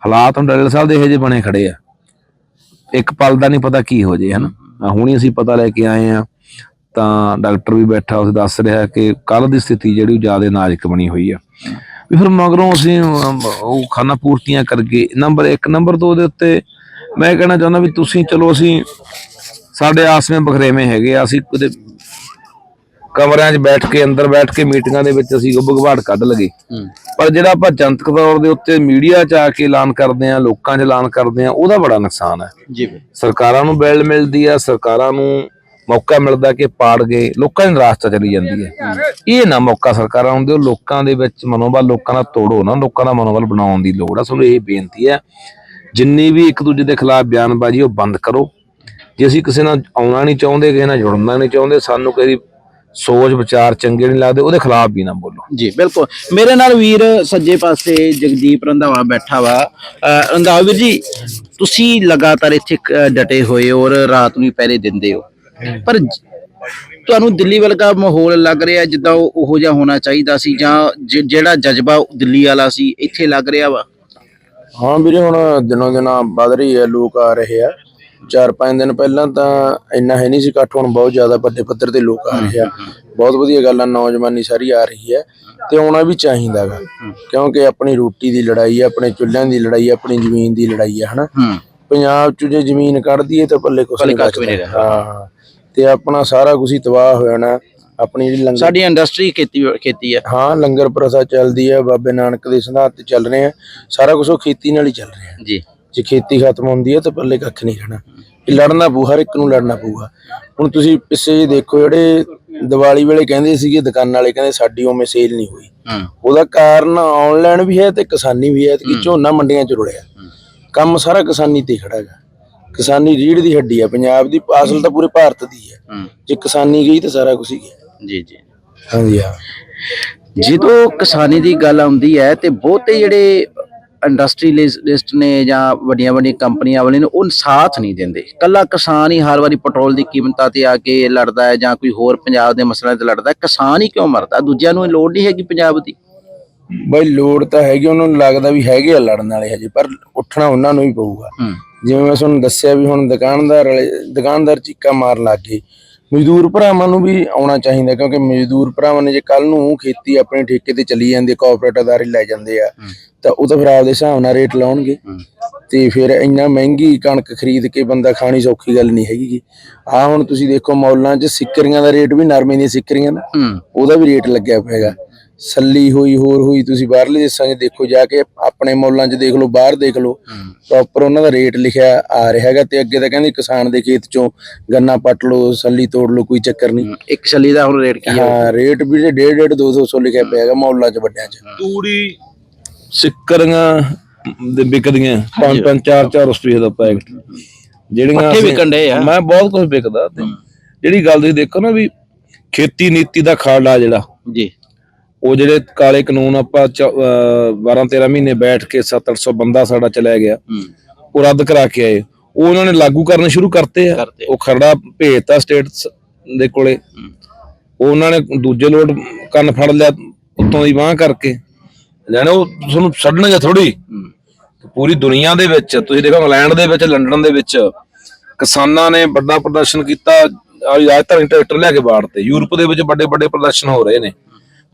ਹਾਲਾਤ ਹੁਣ ਡੱਲੇਵਾਲ ਸਾਹਿਬ ਦੇ ਇਹੋ ਜਿਹੇ ਬਣੇ ਖੜੇ ਆ। ਇੱਕ ਪਲ ਦਾ ਨਹੀਂ ਪਤਾ ਕੀ ਹੋ ਜੇ ਹਨਾ? ਹੁਣੀ ਅਸੀਂ ਪਤਾ ਲੈ ਕੇ ਆਏ ਆ ਤਾਂ ਡਾਕਟਰ ਵੀ ਬੈਠਾ ਉਸ ਦੱਸ ਰਿਹਾ ਕਿ ਕੱਲ ਦੀ ਸਥਿਤੀ ਜਿਹੜੀ ਜ਼ਿਆਦਾ ਨਾਜ਼ੁਕ ਬਣੀ ਹੋਈ ਆ। ਵੀ ਫਿਰ ਮਗਰੋਂ ਅਸੀਂ ਉਹ ਖਾਨਾ ਪੂਰਤੀਆਂ ਕਰਕੇ ਨੰਬਰ 1 ਨੰਬਰ 2 ਦੇ ਉੱਤੇ ਮੈਂ ਕਹਿਣਾ ਚਾਹੁੰਦਾ ਵੀ ਤੁਸੀਂ ਚਲੋ ਅਸੀਂ ਸਾਡੇ ਆਸਵੇਂ ਬਖਰੇਵੇਂ ਹੈਗੇ ਆ ਅਸੀਂ ਕਦੇ ਕਮਰਿਆਂ 'ਚ ਬੈਠ ਕੇ ਅੰਦਰ ਬੈਠ ਕੇ ਮੀਟਿੰਗਾਂ ਦੇ ਵਿੱਚ ਅਸੀਂ ਗੁੱਬ ਘਬਾੜ ਕੱਢ ਲਗੇ। ਪਰ ਜਿਹੜਾ ਆਪਾਂ ਜਨਤਕ ਤੌਰ ਦੇ ਉੱਤੇ ਮੀਡੀਆ 'ਚ ਆ ਕੇ ਐਲਾਨ ਕਰਦੇ ਆ ਲੋਕਾਂ 'ਚ ਐਲਾਨ ਕਰਦੇ ਆ ਉਹਦਾ ਬੜਾ ਨੁਕਸਾਨ ਹੈ। ਜੀ ਸਰਕਾਰਾਂ ਨੂੰ ਬੈਲ ਮਿਲਦੀ ਆ ਸਰਕਾਰਾਂ ਨੂੰ ਮੌਕਾ ਮਿਲਦਾ ਕਿ ਪਾੜ ਗਏ ਲੋਕਾਂ ਦੀ ਨਿਰਾਸ਼ਤਾ ਚਲੀ ਜਾਂਦੀ ਹੈ। ਇਹ ਨਾ ਮੌਕਾ ਸਰਕਾਰਾਂ ਨੂੰ ਦਿਓ ਲੋਕਾਂ ਦੇ ਵਿੱਚ ਮਨੋਬਲ ਲੋਕਾਂ ਦਾ ਤੋੜੋ ਨਾ ਲੋਕਾਂ ਦਾ ਮਨੋਬਲ ਬਣਾਉਣ ਦੀ ਲੋੜ ਆ। ਸਾਨੂੰ ਇਹ ਬੇਨਤੀ ਹੈ ਜਿੰਨੀ ਵੀ ਇੱਕ ਦੂਜੇ ਦੇ ਖਿਲਾਫ ਬਿਆਨਬਾਜ਼ੀ ਉਹ ਬੰਦ ਕਰੋ। ਜੇ ਅਸੀਂ ਕਿਸੇ ਨਾਲ ਆਉਣਾ ਨਹੀਂ ਚਾਹੁੰਦੇ ਕਿਸੇ ਨਾਲ ਜੁੜਨਾ ਨਹੀਂ ਚਾਹੁੰਦੇ ਸਾਨੂੰ ਕਿਸੇ ਸੋਚ ਵਿਚਾਰ ਚੰਗੇ ਨਹੀਂ ਲੱਗਦੇ ਉਹਦੇ ਖਿਲਾਫ ਵੀ ਨਾ ਬੋਲੋ। ਜੀ ਬਿਲਕੁਲ। ਮੇਰੇ ਨਾਲ ਵੀਰ ਸੱਜੇ ਪਾਸੇ ਜਗਦੀਪ ਰੰਧਾਵਾ ਬੈਠਾ ਵਾ। ਰੰਧਾਵਾ ਵੀਰ ਜੀ ਤੁਸੀਂ ਲਗਾਤਾਰ ਇੱਥੇ ਡਟੇ ਹੋਏ ਹੋ ਔਰ ਰਾਤ ਨੂੰ ਹੀ ਪਹਿਰੇ ਦਿੰਦੇ ਹੋ। ਪਰ ਤੁਹਾਨੂੰ ਦਿੱਲੀ ਵਰਗਾ ਮਾਹੌਲ ਲੱਗ ਰਿਹਾ ਜਿੱਦਾਂ ਉਹ ਉਹੋ ਜਿਹਾ ਹੋਣਾ ਚਾਹੀਦਾ ਸੀ ਜਾਂ ਜ- ਜਿਹੜਾ ਜਜ਼ਬਾ ਦਿੱਲੀ ਵਾਲਾ ਸੀ ਇੱਥੇ ਲੱਗ ਰਿਹਾ ਵਾ? ਹਾਂ ਵੀਰੇ ਹੁਣ ਦਿਨੋਂ ਦਿਨ ਵੱਧ ਰਹੀ ਹੈ ਲੋਕ ਆ ਰਹੇ ਆ। ਚਾਰ ਪੰਜ ਦਿਨ ਪਹਿਲਾਂ ਤਾਂ ਇੰਨਾ ਹੈ ਨਹੀਂ ਸੀ ਇਕੱਠ ਹੁਣ ਬਹੁਤ ਜ਼ਿਆਦਾ ਵੱਡੇ ਪੱਧਰ ਤੇ ਲੋਕ ਆ ਰਹੇ ਆ। ਬਹੁਤ ਵਧੀਆ ਗੱਲ ਆ ਨੌਜਵਾਨੀ ਸਾਰੀ ਆ ਰਹੀ ਹੈ ਤੇ ਆਉਣਾ ਵੀ ਚਾਹੀਦਾਗਾ ਕਿਉਂਕਿ ਆਪਣੀ ਰੋਟੀ ਦੀ ਲੜਾਈ ਹੈ ਆਪਣੇ ਚੁੱਲ੍ਹਿਆਂ ਦੀ ਲੜਾਈ ਹੈ ਆਪਣੀ ਜ਼ਮੀਨ ਦੀ ਲੜਾਈ ਹੈ ਹਨਾ? ਪੰਜਾਬ ਚ ਜੇ ਜ਼ਮੀਨ ਕੱਢਦੀ ਹੈ ਤਾਂ ਪੱਲੇ ਕੁਛ ਨਹੀਂ ਬਚਦਾ। ਹਾਂ ਤੇ ਆਪਣਾ ਸਾਰਾ ਕੁਝ ਹੀ ਤਬਾਹ ਹੋ ਜਾਣਾ ਆਪਣੀ ਜਿਹੜੀ ਲੰਗਰ ਸਾਡੀ ਇੰਡਸਟਰੀ ਖੇਤੀ ਖੇਤੀ ਹੈ ਹਾਂ ਲੰਗਰ ਪ੍ਰਥਾ ਚੱਲਦੀ ਹੈ ਬਾਬੇ ਨਾਨਕ ਦੇ ਸਿਧਾਂਤ ਤੇ ਚੱਲ ਰਹੇ ਆ ਸਾਰਾ ਕੁਝ ਉਹ ਖੇਤੀ ਨਾਲ ਹੀ ਚੱਲ ਰਿਹਾ। ਜੀ। ਜੇ ਖੇਤੀ ਖਤਮ ਹੁੰਦੀ ਹੈ ਤਾਂ ਪੱਲੇ ਕੱਖ ਨਹੀਂ ਰਹਿਣਾ। ਇਹ ਲੜਨਾ ਪਊ ਹਰ ਇੱਕ ਨੂੰ ਲੜਨਾ ਪਊਗਾ। ਹੁਣ ਤੁਸੀਂ ਪਿੱਛੇ ਜਿਹੇ ਦੇਖੋ ਜਿਹੜੇ ਦੀਵਾਲੀ ਵੇਲੇ ਕਹਿੰਦੇ ਸੀਗੇ ਦੁਕਾਨ ਵਾਲੇ ਕਹਿੰਦੇ ਸਾਡੀ ਉਵੇਂ ਸੇਲ ਨਹੀਂ ਹੋਈ। ਉਹਦਾ ਕਾਰਨ ਆਨਲਾਈਨ ਵੀ ਹੈ ਤੇ ਕਿਸਾਨੀ ਵੀ ਹੈ ਕਿ ਝੋਨਾ ਮੰਡੀਆਂ 'ਚ ਰੁਲਿਆ ਕੰਮ ਸਾਰਾ ਕਿਸਾਨੀ ਤੇ ਖੜਾ ਹੈਗਾ। ਕਿਸਾਨੀ ਰੀੜ ਦੀ ਹੱਡੀ ਹੈ ਪੰਜਾਬ ਦੀ ਅਸਲ ਤਾਂ ਪੂਰੇ ਭਾਰਤ ਦੀ ਹੈ। ਹੂੰ। ਜੇ ਕਿਸਾਨੀ ਗਈ ਤਾਂ ਸਾਰਾ ਕੁਝ ਹੀ ਗਿਆ ਜੀ ਜੀ। ਹਾਂਜੀ ਹਾਂ। ਜਦੋਂ ਕਿਸਾਨੀ ਦੀ ਗੱਲ ਆਉਂਦੀ ਹੈ ਤੇ ਬਹੁਤੇ ਜਿਹੜੇ ਇੰਡਸਟਰੀਲਿਸਟ ਨੇ ਜਾਂ ਵੱਡੀਆਂ ਵੱਡੀਆਂ ਕੰਪਨੀਆਂ ਵਾਲੇ ਨੇ ਉਹ ਸਾਥ ਨਹੀਂ ਦਿੰਦੇ। ਕੱਲਾ ਕਿਸਾਨ ਹੀ ਹਰ ਵਾਰੀ ਪੈਟਰੋਲ ਦੀ ਕੀਮਤਾਂ ਤੇ ਆ ਕੇ ਲੜਦਾ ਹੈ ਜਾਂ ਕੋਈ ਹੋਰ ਪੰਜਾਬ ਦੇ ਮਸਲਿਆਂ ਤੇ ਲੜਦਾ ਹੈ। ਕਿਸਾਨ ਹੀ ਕਿਉਂ ਮਰਦਾ? ਦੂਜਿਆਂ ਨੂੰ ਲੋੜ ਨਹੀਂ ਹੈਗੀ ਪੰਜਾਬ ਦੀ। ਬਈ ਲੋੜ ਤਾਂ ਹੈਗੀ ਉਹਨਾਂ ਨੂੰ ਲੱਗਦਾ ਵੀ ਹੈਗੇ ਆ ਲੜਨ ਵਾਲੇ ਹਜੇ ਪਰ ਉੱਠਣਾ ਉਹਨਾਂ ਨੂੰ ਹੀ ਪਊਗਾ। ਜਿਵੇਂ ਮੈਂ ਤੁਹਾਨੂੰ ਦੱਸਿਆ ਵੀ ਹੁਣ ਦੁਕਾਨਦਾਰ ਦੁਕਾਨਦਾਰ ਚੀਕਾ ਮਾਰਨ ਲੱਗ ਗਏ। ਮਜ਼ਦੂਰ ਭਰਾਵਾਂ ਨੂੰ ਵੀ ਆਉਣਾ ਚਾਹੀਦਾ ਕਿਉਂਕਿ ਮਜ਼ਦੂਰ ਭਰਾਵਾਂ ਨੇ ਜੇ ਕੱਲ ਨੂੰ ਖੇਤੀ ਆਪਣੇ ਠੇਕੇ ਤੇ ਚੱਲੀ ਜਾਂਦੀ ਕੋਆਪਰੇਟਿਵ ਅਦਾਰੇ ਲੈ ਜਾਂਦੇ ਆ। ਤਾਂ ਉਹ ਤਾਂ ਫਿਰ ਆਪਦੇ ਹਿਸਾਬ ਨਾਲ ਰੇਟ ਲਾਉਣਗੇ। ਤੇ ਫਿਰ ਇੰਨਾ ਮਹਿੰਗੀ ਕਣਕ ਖਰੀਦ ਕੇ ਬੰਦਾ ਖਾਣੀ ਸੌਖੀ ਗੱਲ ਨਹੀਂ ਹੈਗੀ ਆ ਹੁਣ ਤੁਸੀਂ ਦੇਖੋ ਮੌਲਾਂ 'ਚ ਸਿੱਕਰੀਆਂ ਦਾ ਰੇਟ ਵੀ ਨਰਮੇ ਦੀਆਂ ਸਿੱਕਰੀਆਂ ਦਾ। ਹੂੰ। ਉਹਦਾ ਵੀ ਰੇਟ ਲੱਗਿਆ ਪਿਆਗਾ ਸੱਲੀ ਹੋਈ ਹੋਰ ਹੋਈ ਤੁਸੀਂ ਬਾਹਰਲੇ ਦੇਸ਼ਾਂ 'ਚ ਦੇਖੋ ਜਾ ਕੇ ਆਪਣੇ ਮੌਲਾਂ 'ਚ ਦੇਖ ਲਓ ਬਾਹਰ ਦੇਖ ਲਓ। ਪ੍ਰੋਪਰ ਉਹਨਾਂ ਦਾ ਰੇਟ ਲਿਖਿਆ ਆ ਰਿਹਾ ਹੈਗਾ ਤੇ ਅੱਗੇ ਤਾਂ ਕਹਿੰਦੇ ਕਿਸਾਨ ਦੇ ਖੇਤ 'ਚੋਂ ਗੰਨਾ ਪੱਟ ਲਓ ਸੱਲੀ ਤੋੜ ਲਓ ਕੋਈ ਚੱਕਰ ਨਹੀਂ। ਇੱਕ ਛੱਲੀ ਦਾ ਹੁਣ ਰੇਟ ਕੀ ਹੈ? ਹਾਂ ਰੇਟ ਵੀ ਜੇ 1.5 1.5 2 200 ਲਿਖਿਆ ਪਿਆ ਹੈਗਾ ਮੌਲਾਂ 'ਚ ਵੱਡਿਆਂ 'ਚ। ਤੂੜੀ ਸਿੱਕਰੀਆਂ ਦੇ ਵਿਕਦੀਆਂ। ਪੰਜ ਪੰਜ ਚਾਰ ਚਾਰ ਰੁਪਏ ਦਾ ਪੈਕਟ ਜਿਹੜੀਆਂ ਅਸੀਂ- ਵਿਕਣ ਡਏ ਆ। ਮੈਂ ਬਹੁਤ ਕੁਝ ਵਿਕਦਾ ਤੇ ਜਿਹੜੀ ਗੱਲ ਤੁਸੀਂ ਦੇਖੋ ਨਾ ਵੀ ਖੇਤੀ ਨੀਤੀ ਦਾ ਖਾੜਾ ਜਿਹੜਾ। ਜੀ। ਉਹ ਜਿਹੜੇ ਕਾਲੇ ਕਾਨੂੰਨ ਆਪਾਂ 12 13 ਮਹੀਨੇ ਬੈਠ ਕੇ 700 ਬੰਦਾ ਸਾਡਾ ਚਲਾ ਗਿਆ। ਹੂੰ। ਉਹ ਰੱਦ ਕਰਾ ਕੇ ਆਏ। ਉਹ ਉਹਨਾਂ ਨੇ ਲਾਗੂ ਕਰਨੇ ਸ਼ੁਰੂ ਕਰਤੇ ਆ। ਕਰਤੇ। ਉਹ ਖਰੜਾ ਭੇਜਤਾ ਸਟੇਟ ਦੇ ਕੋਲੇ। ਉਹ ਉਹਨਾਂ ਨੇ ਦੂਜੇ ਲੋਟ ਕੰਨ ਫੜ ਲਿਆ ਉੱਤੋਂ ਦੀ ਬਾਹ ਕਰਕੇ। ਜਾਣੇ ਉਹ ਤੁਹਾਨੂੰ ਛੱਡਣਗੇ ਥੋੜੀ ਪੂਰੀ ਦੁਨੀਆ ਦੇ ਵਿੱਚ ਤੁਸੀਂ ਦੇਖੋ ਇੰਗਲੈਂਡ ਦੇ ਵਿੱਚ ਲੰਡਨ ਦੇ ਵਿੱਚ ਕਿਸਾਨਾਂ ਨੇ ਵੱਡਾ ਪ੍ਰਦਰਸ਼ਨ ਕੀਤਾ। ਅੱਜ ਤੱਕ ਟਰੈਕਟਰ ਲਿਆ ਕੇ ਬਾੜਤੇ ਯੂਰਪ ਦੇ ਵਿੱਚ ਵੱਡੇ ਵੱਡੇ ਪ੍ਰਦਰਸ਼ਨ ਹੋ ਰਹੇ ਨੇ।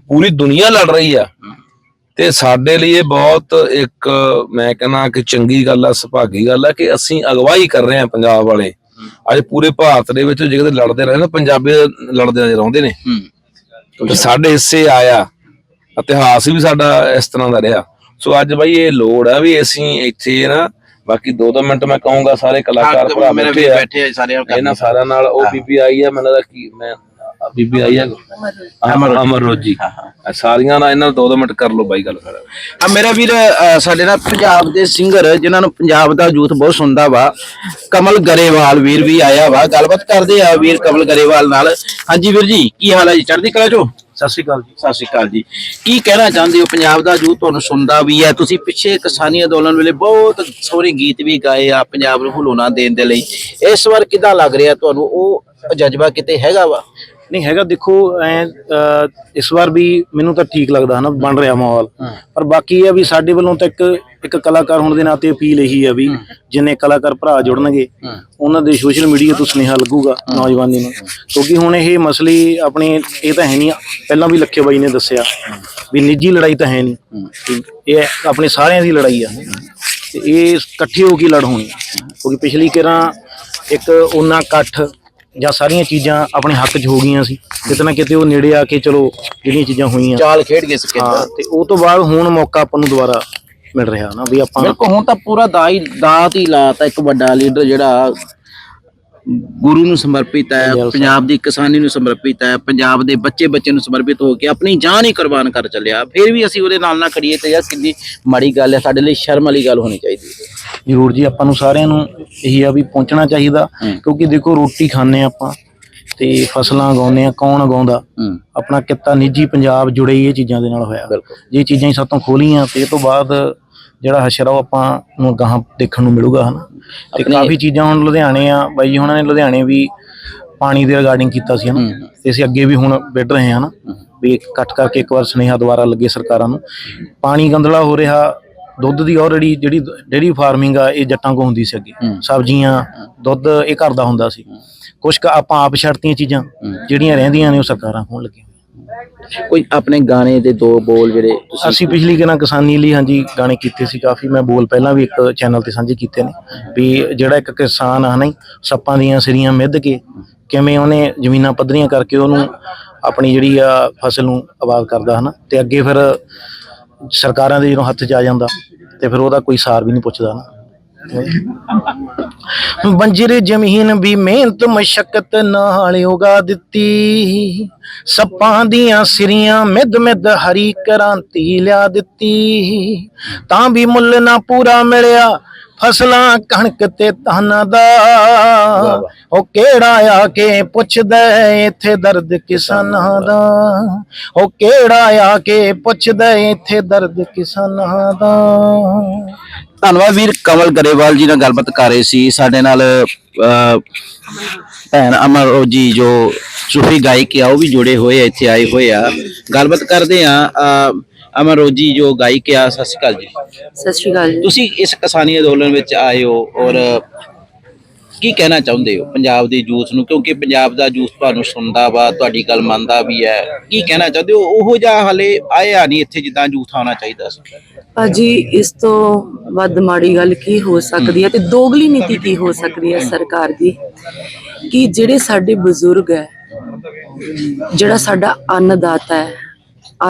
ਪੂਰੀ ਦੁਨੀਆ ਲੜ ਰਹੀ ਆ। ਤੇ ਸਾਡੇ ਲਈ ਇਹ ਬਹੁਤ ਇੱਕ ਮੈਂ ਕਹਿੰਦਾ ਕਿ ਚੰਗੀ ਗੱਲ ਆ ਸੁਭਾਗੀ ਗੱਲ ਆ ਕਿ ਅਸੀਂ ਅਗਵਾਈ ਕਰ ਰਹੇ ਹਾਂ ਪੰਜਾਬ ਵਾਲੇ। ਅੱਜ ਪੂਰੇ ਭਾਰਤ ਦੇ ਵਿੱਚ ਜੇ ਕਿਤੇ ਲੜਦੇ ਰਹੇ ਨਾ ਪੰਜਾਬੀ ਲੜਦੇ ਆਉਂਦੇ ਨੇ। ਸਾਡੇ ਹਿੱਸੇ ਆਇਆ। ਇਤਿਹਾਸ ਵੀ ਸਾਡਾ ਇਸ ਤਰ੍ਹਾਂ ਦਾ ਰਿਹਾ। ਸੋ ਅੱਜ ਬਾਈ ਇਹ ਲੋੜ ਆ ਵੀ ਅਸੀਂ ਇੱਥੇ ਨਾ ਬਾਕੀ ਦੋ ਦੋ ਮਿੰਟ ਮੈਂ ਕਹੂੰਗਾ ਸਾਰੇ ਕਲਾਕਾਰ ਭਰਾ ਮੇਰੇ ਬੈਠੇ ਵੀ ਆ। ਬੈਠੇ ਆ ਸਾਰੇ ਇਹਨਾਂ ਸਾਰਿਆਂ ਨਾਲ ਉਹ ਬੀਬੀ ਆਈ ਆ ਮੈਨੂੰ ਲੱਗਦਾ ਕੀ ਮੈਂ ਬੀਬੀ ਆਈ ਆ। ਅਮਰ ਅਮਰ ਰੋਜੀ। ਆ ਸਾਰੀਆਂ ਨਾਲ ਇਹਨਾਂ ਨਾਲ ਦੋ ਦੋ ਮਿੰਟ ਕਰ ਲਓ ਬਾਈ ਗੱਲ। ਕਰ ਆ ਮੇਰਾ ਵੀਰ ਸਾਡੇ ਨਾਲ ਪੰਜਾਬ ਦੇ ਸਿੰਗਰ ਜਿਨ੍ਹਾਂ ਨੂੰ ਪੰਜਾਬ ਦਾ ਯੂਥ ਬਹੁਤ ਸੁਣਦਾ ਵਾ ਕਮਲ ਗਰੇਵਾਲ ਵੀਰ ਵੀ ਆਇਆ ਵਾ। ਗੱਲਬਾਤ ਕਰਦੇ ਆ ਵੀਰ ਕਮਲ ਗਰੇਵਾਲ ਨਾਲ। ਹਾਂਜੀ ਵੀਰ ਜੀ ਕੀ ਹਾਲ ਹੈ ਜੀ? ਚੜ੍ਹਦੀ ਕਲਾ ਚੋ? ਸਤਿ ਸ਼੍ਰੀ ਅਕਾਲ ਜੀ। ਸਤਿ ਸ਼੍ਰੀ ਅਕਾਲ ਜੀ। ਕੀ ਕਹਿਣਾ ਚਾਹੁੰਦੇ ਹੋ? ਪੰਜਾਬ ਦਾ ਯੂਥ ਤੁਹਾਨੂੰ ਸੁਣਦਾ ਵੀ ਹੈ ਤੁਸੀਂ ਪਿੱਛੇ ਕਿਸਾਨੀ ਅੰਦੋਲਨ ਵੇਲੇ ਬਹੁਤ ਸੋਹਣੇ ਗੀਤ ਵੀ ਗਾਏ ਆ ਪੰਜਾਬ ਨੂੰ ਹੁਲੋਣਾ ਦੇਣ ਦੇ ਲਈ। ਇਸ ਵਾਰ ਕਿਦਾਂ ਲੱਗ ਰਿਹਾ ਤੁਹਾਨੂੰ? ਉਹ ਜਜ਼ਬਾ ਕਿਤੇ ਹੈਗਾ ਵਾ? ਨਹੀਂ ਹੈਗਾ ਦੇਖੋ ਐ ਇਸ ਵਾਰ ਵੀ ਮੈਨੂੰ ਤਾਂ ਠੀਕ ਲੱਗਦਾ ਹਨਾ ਬਣ ਰਿਹਾ ਮਾਹੌਲ। ਪਰ ਬਾਕੀ ਇਹ ਆ ਵੀ ਸਾਡੇ ਵੱਲੋਂ ਤਾਂ ਇੱਕ ਇੱਕ ਕਲਾਕਾਰ ਹੋਣ ਦੇ ਨਾਤੇ ਅਪੀਲ ਇਹੀ ਆ ਵੀ ਜਿੰਨੇ ਕਲਾਕਾਰ ਭਰਾ ਜੁੜਨਗੇ ਉਹਨਾਂ ਦੇ ਸੋਸ਼ਲ ਮੀਡੀਆ ਤੋਂ ਸੁਨੇਹਾ ਲੱਗੂਗਾ ਨੌਜਵਾਨੀ ਨੂੰ। ਕਿਉਂਕਿ ਹੁਣ ਇਹ ਮਸਲੇ ਆਪਣੇ ਇਹ ਤਾਂ ਹੈ ਨਹੀਂ ਪਹਿਲਾਂ ਵੀ ਲੱਖੇ ਬਾਈ ਨੇ ਦੱਸਿਆ ਵੀ ਨਿੱਜੀ ਲੜਾਈ ਤਾਂ ਹੈ ਨਹੀਂ। ਇਹ ਆਪਣੇ ਸਾਰਿਆਂ ਦੀ ਲੜਾਈ ਆ। ਤੇ ਇਹ ਇਕੱਠੇ ਹੋ ਕੇ ਲੜ ਹੋਣੀ। ਕਿਉਂਕਿ ਪਿਛਲੀ ਕਿਰਾਂ ਇੱਕ ਉਹਨਾਂ ਇਕੱਠ ਜਾਂ ਸਾਰੀਆਂ ਚੀਜ਼ਾਂ ਆਪਣੇ ਹੱਕ 'ਚ ਹੋ ਗਈਆਂ ਸੀ। ਕਿਤੇ ਨਾ ਕਿਤੇ ਉਹ ਨੇੜੇ ਆ ਕੇ ਚਲੋ ਜਿਹੜੀਆਂ ਚੀਜ਼ਾਂ ਹੋਈਆਂ। ਚਾਲ ਖੇਡ ਗਏ ਸਕੇ ਹਾਂ ਤੇ ਉਹ ਤੋਂ ਬਾਅਦ ਹੁਣ ਮੌਕਾ ਆਪਾਂ ਨੂੰ ਦੁਬਾਰਾ ਮਿਲ ਰਿਹਾ ਨਾ ਵੀ ਆਪਾਂ ਬਿਲਕੁਲ ਹੁਣ ਤਾਂ ਪੂਰਾ ਦਾਈ ਦਾਤ ਹੀ ਲਾਤਾ ਇੱਕ ਵੱਡਾ ਲੀਡਰ ਜਿਹੜਾ ਗੁਰੂ ਨੂੰ ਸਮਰਪਿਤ ਹੈ ਪੰਜਾਬ ਦੀ ਕਿਸਾਨੀ ਨੂੰ ਸਮਰਪਿਤ ਹੈ ਪੰਜਾਬ ਦੇ ਬੱਚੇ ਬੱਚੇ ਨੂੰ ਸਮਰਪਿਤ ਹੋ ਕੇ ਆਪਣੀ ਜਾਨ ਹੀ ਕੁਰਬਾਨ ਕਰ ਚੱਲਿਆ। ਫਿਰ ਵੀ ਅਸੀਂ ਉਹਦੇ ਨਾਲ ਨਾ ਖੜੀਏ ਤੇ ਯਾਰ ਕਿੰਨੀ ਮਾੜੀ ਗੱਲ ਹੈ ਸਾਡੇ ਲਈ ਸ਼ਰਮ ਵਾਲੀ ਗੱਲ ਹੋਣੀ ਚਾਹੀਦੀ ਹੈ। ਜ਼ਰੂਰ ਜੀ ਆਪਾਂ ਨੂੰ ਸਾਰਿਆਂ ਨੂੰ ਇਹੀ ਆ ਵੀ ਪਹੁੰਚਣਾ ਚਾਹੀਦਾ ਕਿਉਂਕਿ ਦੇਖੋ ਰੋਟੀ ਖਾਂਦੇ ਹਾਂ ਆਪਾਂ ਤੇ ਫਸਲਾਂ ਉਗਾਉਂਦੇ ਆ ਕੌਣ ਉਗਾਉਂਦਾ? ਹੂੰ। ਆਪਣਾ ਕਿੱਤਾ ਨਿੱਜੀ ਪੰਜਾਬ ਜੁੜੇ ਹੀ ਇਹ ਚੀਜ਼ਾਂ ਦੇ ਨਾਲ ਹੋਇਆ। ਜੇ ਚੀਜ਼ਾਂ ਹੀ ਸਾਤੋਂ ਖੋਲੀਆਂ ਤੇ ਇਹ ਤੋਂ ਬਾਅਦ ਜਿਹੜਾ ਹਸ਼ਰ ਉਹ ਆਪਾਂ ਨੂੰ ਗਾਹਾਂ ਦੇਖਣ ਨੂੰ ਮਿਲੂਗਾ ਹਨਾ? ਤੇ ਕਾਫੀ ਚੀਜ਼ਾਂ ਹੁਣ ਲੁਧਿਆਣੇ ਆ ਬਾਈ ਜੀ ਹੁਣਾਂ ਨੇ ਲੁਧਿਆਣੇ ਵੀ ਪਾਣੀ ਦੇ ਰਿਗਾਰਡਿੰਗ ਕੀਤਾ ਸੀ ਹਨਾ। ਤੇ ਅਸੀਂ ਅੱਗੇ ਵੀ ਹੁਣ ਵਿੱਢ ਰਹੇ ਹਾਂ ਨਾ ਵੀ ਇਕੱਠ ਕਰਕੇ ਇੱਕ ਵਾਰ ਸੁਨੇਹਾ ਦੁਬਾਰਾ ਲੱਗੇ ਸਰਕਾਰਾਂ ਨੂੰ। ਪਾਣੀ ਗੰਦਲਾ ਹੋ ਰਿਹਾ ਦੁੱਧ ਦੀ ਆਲਰੇਡੀ ਜਿਹੜੀ ਡੇਰੀ ਫਾਰਮਿੰਗ ਆ ਇਹ ਜੱਟਾਂ ਕੋ ਹੁੰਦੀ ਸੀ ਅੱਗੇ। ਸਬਜ਼ੀਆਂ ਦੁੱਧ ਇਹ ਘਰ ਦਾ ਹੁੰਦਾ ਸੀ। ਕੁਝ ਆਪਾਂ ਆਪ ਛੱਡਤੀਆਂ ਚੀਜ਼ਾਂ ਜਿਹੜੀਆਂ ਰਹਿੰਦੀਆਂ ਨੇ ਉਹ ਸਰਕਾਰਾਂ ਹੋਣ ਲੱਗੀਆਂ। ਕੋਈ ਆਪਣੇ ਗਾਣੇ ਦੇ ਦੋ ਬੋਲ ਜਿਹੜੇ ਤੁਸੀਂ ਅਸੀਂ ਪਿਛਲੀ ਕਿਨਾ ਕਿਸਾਨੀ ਲਈ ਹਾਂਜੀ ਗਾਣੇ ਕੀਤੇ ਸੀ ਕਾਫੀ, ਮੈਂ ਬੋਲ ਪਹਿਲਾਂ ਵੀ ਇੱਕ ਚੈਨਲ ਤੇ ਸਾਂਝੇ ਕੀਤੇ ਨੇ ਵੀ ਜਿਹੜਾ ਇੱਕ ਕਿਸਾਨ ਆ ਨਹੀਂ ਸੱਪਾਂ ਦੀਆਂ ਸਿਰੀਆਂ ਮਿੱਧ ਕੇ ਕਿਵੇਂ ਉਹਨੇ ਜ਼ਮੀਨਾਂ ਪੱਧਰੀਆਂ ਕਰਕੇ ਉਹਨੂੰ ਆਪਣੀ ਜਿਹੜੀ ਆ ਫਸਲ ਨੂੰ ਆਬਾਦ ਕਰਦਾ ਹਨਾ, ਤੇ ਅੱਗੇ ਫਿਰ ਸਰਕਾਰਾਂ ਦੇ ਜਦੋਂ ਹੱਥ 'ਚ ਆ ਜਾਂਦਾ ਤੇ ਫਿਰ ਉਹਦਾ ਕੋਈ ਸਾਰ ਵੀ ਨਹੀਂ ਪੁੱਛਦਾ ਨਾ ਬੰਜਰ ਜ਼ਮੀਨ ਵੀ ਮਿਹਨਤ ਮਸ਼ਕਤ ਨਾਲ ਉਗਾ ਦਿੱਤੀ। ਸੱਪਾਂ ਦੀਆਂ ਸਿਰੀਆਂ ਮਿੱਧ ਮਿੱਧ ਹਰੀ ਕ੍ਰਾਂਤੀ ਲਿਆ ਦਿੱਤੀ। ਤਾਂ ਵੀ ਮੁੱਲ ਨਾ ਪੂਰਾ ਮਿਲਿਆ ਫਸਲਾਂ ਕਣਕ ਤੇ ਧਾਨਾਂ ਦਾ। ਉਹ ਕਿਹੜਾ ਆ ਕੇ ਪੁੱਛਦਾ ਇੱਥੇ ਦਰਦ ਕਿਸਾਨਾਂ ਦਾ? ਉਹ ਕਿਹੜਾ ਆ ਕੇ ਪੁੱਛਦਾ ਇੱਥੇ ਦਰਦ ਕਿਸਾਨਾਂ ਦਾ? ਧੰਨਵਾਦ ਵੀਰ ਕਮਲ ਗਰੇਵਾਲ ਜੀ ਨਾਲ ਗੱਲਬਾਤ ਕਰ ਰਹੇ ਸੀ। ਸਾਡੇ ਨਾਲ ਭੈਣ ਅਮਰ ਜੀ ਜੋ ਸੂਫੀ ਗਾਇਕ ਆ ਉਹ ਵੀ ਜੁੜੇ ਹੋਏ ਇੱਥੇ ਆਏ ਹੋਏ ਆ। ਗੱਲਬਾਤ ਕਰਦੇ ਆ ਅਮਰ ਜੀ ਜੋ ਗਾਇਕ ਆ ਸਤਿ ਸ਼੍ਰੀ ਅਕਾਲ ਜੀ। ਸਤਿ ਸ਼੍ਰੀ ਅਕਾਲ ਜੀ। ਤੁਸੀਂ ਇਸ ਕਿਸਾਨੀ ਅੰਦੋਲਨ ਵਿੱਚ ਆਏ ਹੋ ਔਰ ਕੀ ਕਹਿਣਾ ਚਾਹੁੰਦੇ ਹੋ ਪੰਜਾਬ ਦੇ ਯੂਥ ਨੂੰ? ਕਿਉਂਕਿ ਪੰਜਾਬ ਦਾ ਯੂਥ ਤੁਹਾਨੂੰ ਸੁਣਦਾ ਵਾ ਤੁਹਾਡੀ ਗੱਲ ਮੰਨਦਾ ਵੀ ਹੈ। ਕੀ ਕਹਿਣਾ ਚਾਹੁੰਦੇ ਹੋ? ਉਹੋ ਜਿਹਾ ਹਲੇ ਆਇਆ ਨਹੀਂ ਇੱਥੇ ਜਿੱਦਾਂ ਯੂਥ ਆਉਣਾ ਚਾਹੀਦਾ ਸੀ। ਭਾਜੀ ਇਸ ਤੋਂ ਵੱਧ ਮਾੜੀ ਗੱਲ ਕੀ ਹੋ ਸਕਦੀ ਹੈ ਤੇ ਦੋਗਲੀ ਨੀਤੀ ਕੀ ਹੋ ਸਕਦੀ ਹੈ ਸਰਕਾਰ ਦੀ? ਕਿ ਜਿਹੜੇ ਸਾਡੇ ਬਜ਼ੁਰਗ ਹੈ ਜਿਹੜਾ ਸਾਡਾ ਅੰਨਦਾਤਾ ਹੈ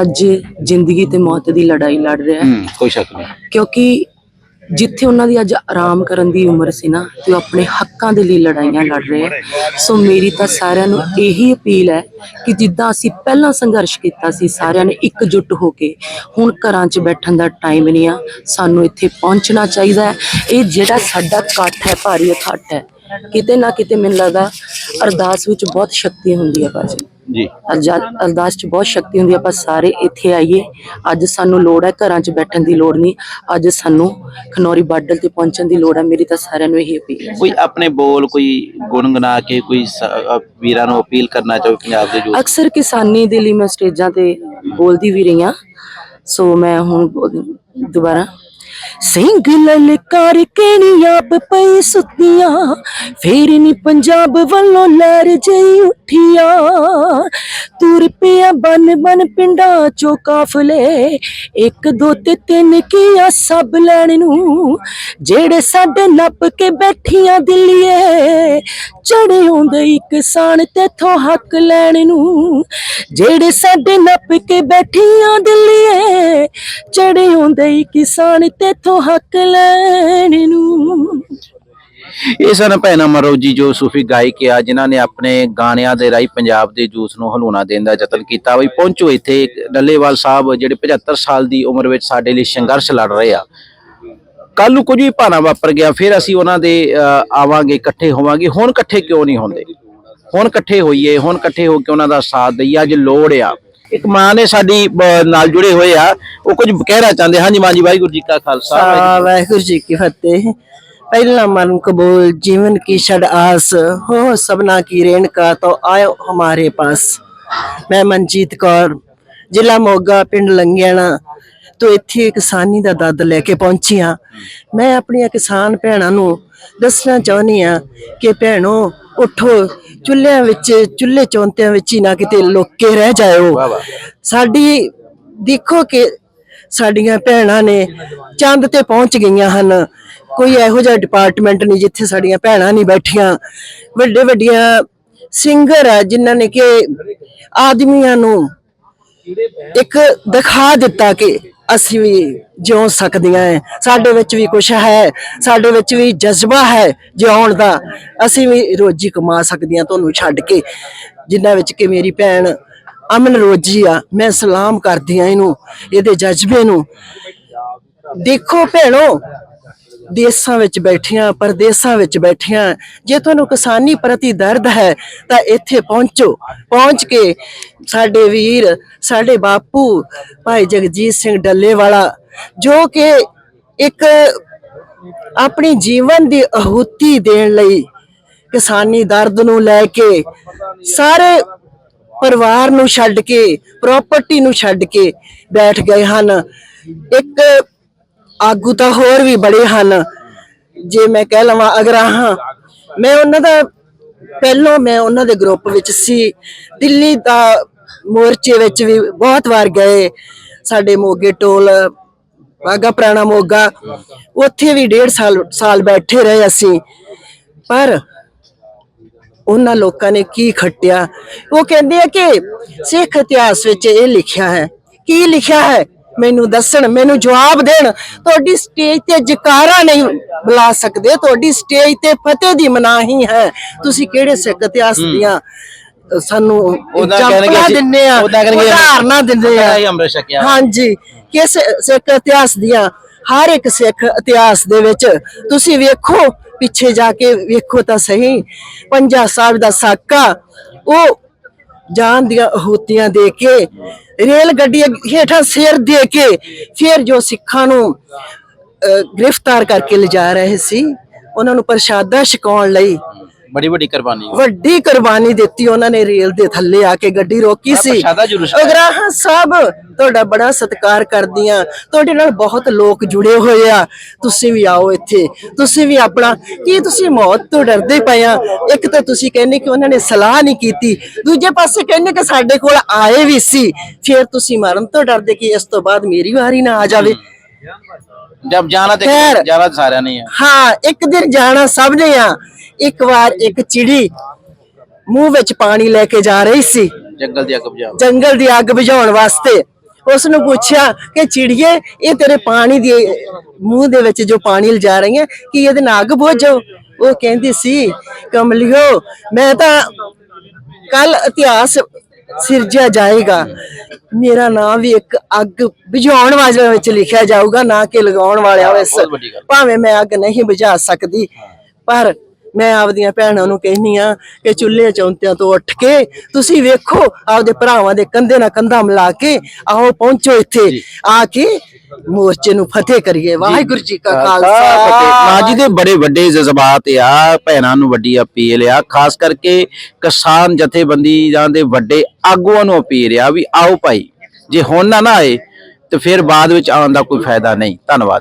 ਅੱਜ ਜ਼ਿੰਦਗੀ ਤੇ ਮੌਤ ਦੀ ਲੜਾਈ ਲੜ ਰਿਹਾ ਹੈ। ਹੂੰ ਕੋਈ ਸ਼ੱਕ ਨਹੀਂ। ਕਿਉਂਕਿ ਜਿੱਥੇ ਉਹਨਾਂ ਦੀ ਅੱਜ ਆਰਾਮ ਕਰਨ ਦੀ ਉਮਰ ਸੀ ਨਾ ਤੇ ਉਹ ਆਪਣੇ ਹੱਕਾਂ ਦੇ ਲਈ ਲੜਾਈਆਂ ਲੜ ਰਹੇ ਆ ਸੋ ਮੇਰੀ ਤਾਂ ਸਾਰਿਆਂ ਨੂੰ ਇਹੀ ਅਪੀਲ ਹੈ ਕਿ ਜਿੱਦਾਂ ਅਸੀਂ ਪਹਿਲਾਂ ਸੰਘਰਸ਼ ਕੀਤਾ ਸੀ ਸਾਰਿਆਂ ਨੇ ਇਕਜੁੱਟ ਹੋ ਕੇ ਹੁਣ ਘਰਾਂ 'ਚ ਬੈਠਣ ਦਾ ਟਾਈਮ ਨਹੀਂ ਆ ਸਾਨੂੰ ਇੱਥੇ ਪਹੁੰਚਣਾ ਚਾਹੀਦਾ ਹੈ। ਇਹ ਜਿਹੜਾ ਸਾਡਾ ਇਕੱਠ ਹੈ ਭਾਰੀ ਇਕੱਠ ਹੈ ਕਿਤੇ ਨਾ ਕਿਤੇ ਮੈਨੂੰ ਲੱਗਦਾ ਅਰਦਾਸ ਵਿੱਚ ਬਹੁਤ ਸ਼ਕਤੀ ਹੁੰਦੀ ਹੈ ਭਾਜੀ ਜੀ। ਅਰਦਾਸ 'ਚ ਬਹੁਤ ਸ਼ਕਤੀ ਹੁੰਦੀ ਹੈ ਆਪਾਂ ਸਾਰੇ ਇੱਥੇ ਆਈਏ। ਅੱਜ ਸਾਨੂੰ ਲੋੜ ਹੈ ਘਰਾਂ 'ਚ ਬੈਠਣ ਦੀ ਲੋੜ ਨਹੀਂ। ਅੱਜ ਸਾਨੂੰ ਖਨੌਰੀ ਬਾਰਡਰ ਤੇ ਪਹੁੰਚਣ ਦੀ ਲੋੜ ਹੈ। ਮੇਰੀ ਤਾਂ ਸਾਰਿਆਂ ਨੂੰ ਇਹੀ ਅਪੀਲ ਹੈ। ਕੋਈ ਆਪਣੇ ਬੋਲ ਕੋਈ ਗੁਣਗੁਣਾ ਕੇ ਕੋਈ ਵੀਰਾਂ ਨੂੰ ਅਪੀਲ ਕਰਨਾ ਚਾਹੋ ਪੰਜਾਬ ਦੇ ਯੂਥ ਅਕਸਰ ਕਿਸਾਨੀ ਦੇ ਲਈ ਮੈਂ ਸਟੇਜਾਂ ਤੇ ਬੋਲਦੀ ਵੀ ਰਹੀ ਹਾਂ। ਸੋ ਮੈਂ ਹੁਣ ਦੁਬਾਰਾ ਸਿੰਘ ਲਲਕਾਰ ਕੇ ਨੀ ਆਪ ਪਈ ਸੁੱਤੀਆਂ। ਫੇਰ ਨੀ ਪੰਜਾਬ ਵੱਲੋਂ ਲਹਿਰ ਜਈ ਉੱਠੀਆਂ। ਤੁਰ ਪਿਆ ਬਨ ਬਨ ਪਿੰਡਾਂ ਚੋਂ ਕਾਫਲੇ। ਇੱਕ ਦੋ ਤੇ ਤਿੰਨ ਕੀਆ ਸਭ ਲੈਣ ਨੂੰ। ਜਿਹੜੇ ਸਾਡੇ ਨੱਪ ਕੇ ਬੈਠੀਆਂ ਦਿੱਲੀਏ। ਚੜੇ ਆਉਂਦੇ ਈ ਤੇ ਥੋ ਹੱਕ ਲੈਣ ਨੂੰ। ਜਿਹੜੇ ਸਾਡੇ ਨੱਪ ਕੇ ਬੈਠੀਆਂ ਦਿੱਲੀਏ। ਚੜੇ ਆਉਂਦੇ ਈ ਕਿਸਾਨ ਤੇਥੋਂ ਹੱਕ ਲੈਣ ਨੂੰ। ਇਹ ਸਨ ਭੈਣਾ ਮਰੋ ਜੋ ਸੂਫੀ ਗਾਇਕ ਆ ਜਿਨ੍ਹਾਂ ਨੇ ਆਪਣੇ ਗਾਣਿਆਂ ਦੇ ਰਾਹੀਂ ਪੰਜਾਬ ਦੇ ਯੂਥ ਨੂੰ ਹਲੂਣਾ ਦੇਣ ਦਾ ਯਤਨ ਕੀਤਾ। ਬਈ ਪਹੁੰਚੋ ਇੱਥੇ ਡੱਲੇਵਾਲ ਸਾਹਿਬ ਜਿਹੜੇ 75 ਸਾਲ ਦੀ ਉਮਰ ਵਿੱਚ ਸਾਡੇ ਲਈ ਸੰਘਰਸ਼ ਲੜ ਰਹੇ ਆ। ਕੱਲ ਨੂੰ ਕੁਝ ਵੀ ਭਾਣਾ ਵਾਪਰ ਗਿਆ ਫਿਰ ਅਸੀਂ ਉਹਨਾਂ ਦੇ ਅਹ, ਆਵਾਂਗੇ ਇਕੱਠੇ ਹੋਵਾਂਗੇ। ਹੁਣ ਇਕੱਠੇ ਕਿਉਂ ਨਹੀਂ ਹੁੰਦੇ? ਹੁਣ ਇਕੱਠੇ ਹੋਈਏ ਹੁਣ ਇਕੱਠੇ ਹੋ ਕੇ ਉਹਨਾਂ ਦਾ ਸਾਥ ਦਈਏ। ਅੱਜ ਲੋੜ ਆ ਇੱਕ ਮਾਂ ਨੇ ਸਾਡੀ ਨਾਲ ਜੁੜੇ ਹੋਏ ਆ ਉਹ ਕੁਝ ਕਹਿਣਾ ਚਾਹੁੰਦੇ ਹਾਂਜੀ ਮਾਂ ਜੀ ਵਾਹਿਗੁਰੂ ਜੀ ਕਾ ਖਾਲਸਾ ਵਾਹਿਗੁਰੂ ਜੀ ਕੀ ਫਤਿਹ। ਪਹਿਲਾ ਮਨ ਕਬੂਲ ਜੀਵਨ ਕੀ ਛੜ ਆਸ ਹੋ ਸਭਨਾ ਕੀ ਰੇਣ ਕਾ ਤੋ ਆਇਓ ਹਮਾਰੇ ਪਾਸ। ਮੈਂ ਮਨਜੀਤ ਕੌਰ ਜ਼ਿਲ੍ਹਾ ਮੋਗਾ ਪਿੰਡ ਲੰਗਿਆਣਾ ਤੋਂ ਇੱਥੇ ਕਿਸਾਨੀ ਦਾ ਦੱਦ ਲੈ ਕੇ ਪਹੁੰਚੀ ਮੈਂ ਆਪਣੀਆਂ ਕਿਸਾਨ ਭੈਣਾਂ ਨੂੰ ਦੱਸਣਾ ਚਾਹੁੰਦੀ ਹਾਂ ਕਿ ਭੈਣੋ ਉਠੋ ਚੁੱਲ੍ਹਿਆਂ ਵਿੱਚ ਚੁੱਲ੍ਹੇ ਚੌਂਤਿਆਂ ਵਿੱਚ ਹੀ ਨਾ ਕਿਤੇ ਲੁੱਕ ਰਹਿ ਜਾਇਓ। ਸਾਡੀ ਦੇਖੋ ਕਿ ਸਾਡੀਆਂ ਭੈਣਾਂ ਨੇ ਚੰਦ ਤੇ ਪਹੁੰਚ ਗਈਆਂ ਹਨ। ਕੋਈ ਇਹੋ ਜਿਹਾ ਡਿਪਾਰਟਮੈਂਟ ਨਹੀਂ ਜਿੱਥੇ ਸਾਡੀਆਂ ਭੈਣਾਂ ਨਹੀਂ ਬੈਠੀਆਂ। ਵੱਡੇ ਵੱਡੀਆਂ ਸਿੰਗਰ ਆ ਜਿਨ੍ਹਾਂ ਨੇ ਕਿ ਆਦਮੀਆਂ ਨੂੰ ਇੱਕ ਦਿਖਾ ਦਿੱਤਾ ਕਿ ਅਸੀਂ ਵੀ ਜਿਉ ਸਕਦੀਆਂ ਹੈ ਸਾਡੇ ਵਿੱਚ ਵੀ ਕੁਝ ਹੈ, ਸਾਡੇ ਵਿੱਚ ਵੀ ਜਜ਼ਬਾ ਹੈ ਜਿਉਣ ਦਾ। ਅਸੀਂ ਵੀ ਰੋਜੀ ਕਮਾ ਸਕਦੀਆਂ ਤੁਹਾਨੂੰ ਛੱਡ ਕੇ, ਜਿਨ੍ਹਾਂ ਵਿੱਚ ਕਿ ਮੇਰੀ ਭੈਣ ਅਮਨ ਰੋਜੀ ਆ, ਮੈਂ ਸਲਾਮ ਕਰਦੀ ਆ ਇਹਨੂੰ, ਇਹਦੇ ਜਜ਼ਬੇ ਨੂੰ। ਦੇਖੋ ਭੈਣੋ ਦੇਸ਼ਾਂ ਵਿੱਚ ਬੈਠੀਆਂ, ਪਰਦੇਸਾਂ ਵਿੱਚ ਬੈਠੀਆਂ। ਜੇ ਤੁਹਾਨੂੰ ਕਿਸਾਨੀ ਪ੍ਰਤੀ ਦਰਦ ਹੈ, ਤਾਂ ਇੱਥੇ ਪਹੁੰਚੋ। ਪਹੁੰਚ ਕੇ ਸਾਡੇ ਵੀਰ, ਸਾਡੇ ਬਾਪੂ, ਭਾਈ ਜਗਜੀਤ ਸਿੰਘ ਡੱਲੇਵਾਲਾ, ਜੋ ਕਿ ਇੱਕ ਆਪਣੀ ਜੀਵਨ ਦੀ ਆਹੂਤੀ ਦੇਣ ਲਈ ਕਿਸਾਨੀ ਦਰਦ ਨੂੰ ਲੈ ਕੇ ਸਾਰੇ ਪਰਿਵਾਰ ਨੂੰ ਛੱਡ ਕੇ ਪ੍ਰਾਪਰਟੀ ਨੂੰ ਛੱਡ ਕੇ ਬੈਠ ਗਏ ਹਨ। ਇੱਕ ਆਗੂ ਤਾਂ ਹੋਰ ਵੀ ਬੜੇ ਹਨ। ਜੇ ਮੈਂ ਕਹਿ ਲਵਾਂ ਅਗਰਾਹਾਂ ਮੈਂ ਉਹਨਾਂ ਦਾ ਪਹਿਲਾਂ ਮੈਂ ਉਹਨਾਂ ਦੇ ਗਰੁੱਪ ਵਿੱਚ ਸੀ। ਦਿੱਲੀ ਦਾ ਮੋਰਚੇ ਵਿੱਚ ਵੀ ਬਹੁਤ ਵਾਰ ਗਏ। ਸਾਡੇ ਮੋਗੇ ਟੋਲ ਬਾਗਾ ਪੁਰਾਣਾ ਮੋਗਾ, ਉੱਥੇ ਵੀ ਡੇਢ ਸਾਲ ਸਾਲ ਬੈਠੇ ਰਹੇ ਅਸੀਂ। ਪਰ ਉਹਨਾਂ ਲੋਕਾਂ ਨੇ ਕੀ ਖੱਟਿਆ? ਉਹ ਕਹਿੰਦੇ ਆ ਕਿ ਸਿੱਖ ਇਤਿਹਾਸ ਵਿੱਚ ਇਹ ਲਿਖਿਆ ਹੈ। ਕੀ ਲਿਖਿਆ ਹੈ? ਮੈਨੂੰ ਦੱਸਣ ਮੈਨੂੰ ਜਵਾਬ ਦੇਣ। ਤੁਹਾਡੀ ਸਟੇਜ ਤੇ ਜਕਾਰਾ ਨਹੀਂ ਬੁਲਾ ਸਕਦੇ। ਤੁਹਾਡੀ ਸਟੇਜ ਤੇ ਫਤਿਹ ਦੀ ਮਨਾਹੀ ਹੈ। ਤੁਸੀਂ ਕਿਹੜੇ ਸਿੱਖ ਇਤਿਹਾਸ ਦੀਆਂ ਸਾਨੂੰ ਉਹਦਾ example ਕਹਿਣਗੇ ਅਸੀਂ- ਦਿੰਦੇ ਆ ਉਦਾਹਰਨਾਂ ਦਿੰਦੇ ਆ। ਹਾਂਜੀ। ਕਿਸ ਸਿੱਖ ਇਤਿਹਾਸ ਦੀਆਂ ਹਰ ਇੱਕ ਸਿੱਖ ਇਤਿਹਾਸ ਦੇ ਵਿੱਚ ਤੁਸੀਂ ਵੇਖੋ ਪਿੱਛੇ ਜਾ ਕੇ ਵੇਖੋ ਤਾਂ ਸਹੀ। ਪੰਜਾ ਸਾਹਿਬ ਦਾ ਸਾਕਾ ਉਹ ਜਾਨ ਦੀਆਂ ਅਹੂਤੀਆਂ ਦੇ ਕੇ ਰੇਲ ਗੱਡੀ ਹੇਠਾਂ ਸਿਰ ਦੇ ਕੇ ਫਿਰ ਜੋ ਸਿੱਖਾਂ ਨੂੰ ਗ੍ਰਿਫਤਾਰ ਕਰਕੇ ਲਿਜਾ ਰਹੇ ਸੀ, ਉਹਨਾਂ ਨੂੰ ਪ੍ਰਸ਼ਾਦਾ ਛਕਾਉਣ ਲਈ ਬੜੀ ਵੱਡੀ ਕੁਰਬਾਨੀ ਵੱਡੀ ਕੁਰਬਾਨੀ ਦਿੱਤੀ ਉਹਨਾਂ ਨੇ ਰੇਲ ਦੇ ਥੱਲੇ ਆ ਕੇ ਗੱਡੀ ਰੋਕੀ ਸੀ। ਅਗਰਾਹਾਂ ਸਾਹਿਬ ਤੁਹਾਡਾ ਬੜਾ ਸਤਿਕਾਰ ਕਰਦੀਆਂ। ਤੁਹਾਡੇ ਨਾਲ ਬਹੁਤ ਲੋਕ ਜੁੜੇ ਹੋਏ ਆ। ਤੁਸੀਂ ਵੀ ਆਓ ਇੱਥੇ। ਤੁਸੀਂ ਵੀ ਆਪਣਾ ਕੀ ਤੁਸੀਂ ਮੌਤ ਤੋਂ ਡਰਦੇ ਪਏ ਆ? ਇੱਕ ਤਾਂ ਤੁਸੀਂ ਕਹਿੰਦੇ ਕਿ ਉਹਨਾਂ ਨੇ ਸਲਾਹ ਨਹੀਂ ਕੀਤੀ। ਦੂਜੇ ਪਾਸੇ ਕਹਿੰਦੇ ਕਿ ਸਾਡੇ ਕੋਲ ਆਏ ਵੀ ਸੀ। ਫਿਰ ਤੁਸੀਂ ਮਰਨ ਤੋਂ ਡਰਦੇ ਕਿ ਇਸ ਤੋਂ ਬਾਅਦ ਮੇਰੀ ਵਾਰੀ ਨਾ ਆ ਜਾਵੇ। ਜਦ ਜਾਣਾ ਤੇ। ਜਾਣਾ ਸਾਰਿਆਂ ਨੇ ਹਾਂ ਇੱਕ ਦਿਨ ਜਾਣਾ ਸਭ ਨੇ ਆ। ਇੱਕ ਵਾਰ ਇੱਕ ਚਿੜੀ ਮੂੰਹ ਵਿੱਚ ਪਾਣੀ ਲੈ ਕੇ ਜਾ ਰਹੀ ਸੀ। ਜੰਗਲ ਦੀ ਅੱਗ ਬੁਝਾਓ ਜੰਗਲ ਦੀ ਅੱਗ ਬੁਝਾਉਣ ਵਾਸਤੇ ਉਸ ਨੂੰ ਪੁੱਛਿਆ ਕਿ ਚਿੜੀਏ ਇਹ ਤੇਰੇ ਪਾਣੀ ਦੀ ਮੂੰਹ ਦੇ ਵਿੱਚ ਜੋ ਪਾਣੀ ਲਿਜਾ ਰਹੀ ਹੈ ਕੀ ਇਹਦੇ ਨਾਲ ਅੱਗ ਬੁਝੋ? ਉਹ ਕਹਿੰਦੀ ਸੀ ਕਮਲਿਓ ਮੈਂ ਤਾਂ ਕੱਲ ਇਤਿਹਾਸ ਸਿਰਜਿਆ ਜਾਏਗਾ। ਮੇਰਾ ਨਾਮ ਵੀ ਇੱਕ ਅੱਗ ਬੁਝਾਉਣ ਵਾਲਿਆਂ ਵਿੱਚ ਲਿਖਿਆ ਜਾਊਗਾ ਨਾ ਕਿ ਲਗਾਉਣ ਵਾਲਿਆਂ ਵਿੱਚ। ਭਾਵੇਂ ਮੈਂ ਅੱਗ ਨਹੀਂ ਬੁਝਾ ਸਕਦੀ ਪਰ ਮੈਂ ਆਪਦੀਆਂ ਭੈਣਾਂ ਨੂੰ ਕਹਿੰਨੀ ਆ ਕਿ ਚੁੱਲ੍ਹੇ ਚੌਂਤਿਆਂ ਤੋਂ ਉੱਠ ਕੇ ਤੁਸੀਂ ਵੇਖੋ ਆਪਦੇ ਭਰਾਵਾਂ ਦੇ ਕੰਧੇ ਨਾਲ ਕੰਧਾ ਮਿਲਾ ਕੇ ਆਓ ਪਹੁੰਚੋ ਇੱਥੇ। ਆ ਕੇ ਮੋਰਚੇ ਨੂੰ ਫਤਿਹ ਕਰੀਏ। ਵਾਹਿਗੁਰੂ ਜੀ ਕਾ ਖਾਲਸਾ ਮਾਂ ਜੀ ਦੇ ਬੜੇ ਵੱਡੇ ਜਜ਼ਬਾਤ ਆ ਭੈਣਾਂ ਨੂੰ ਵੱਡੀ ਅਪੀਲ ਆ ਖਾਸ ਕਰਕੇ ਕਿਸਾਨ ਜਥੇਬੰਦੀ ਜਾਂ ਦੇ ਵੱਡੇ ਆਗੂਆਂ ਨੂੰ ਅਪੀਲ ਆ ਵੀ ਆਓ ਭਾਈ ਜੇ ਹੁਣ ਨਾ ਨਾ ਆਏ ਤੇ ਫਿਰ ਬਾਅਦ ਵਿੱਚ ਆਉਣ ਦਾ ਕੋਈ ਫਾਇਦਾ ਨਹੀਂ। ਧੰਨਵਾਦ।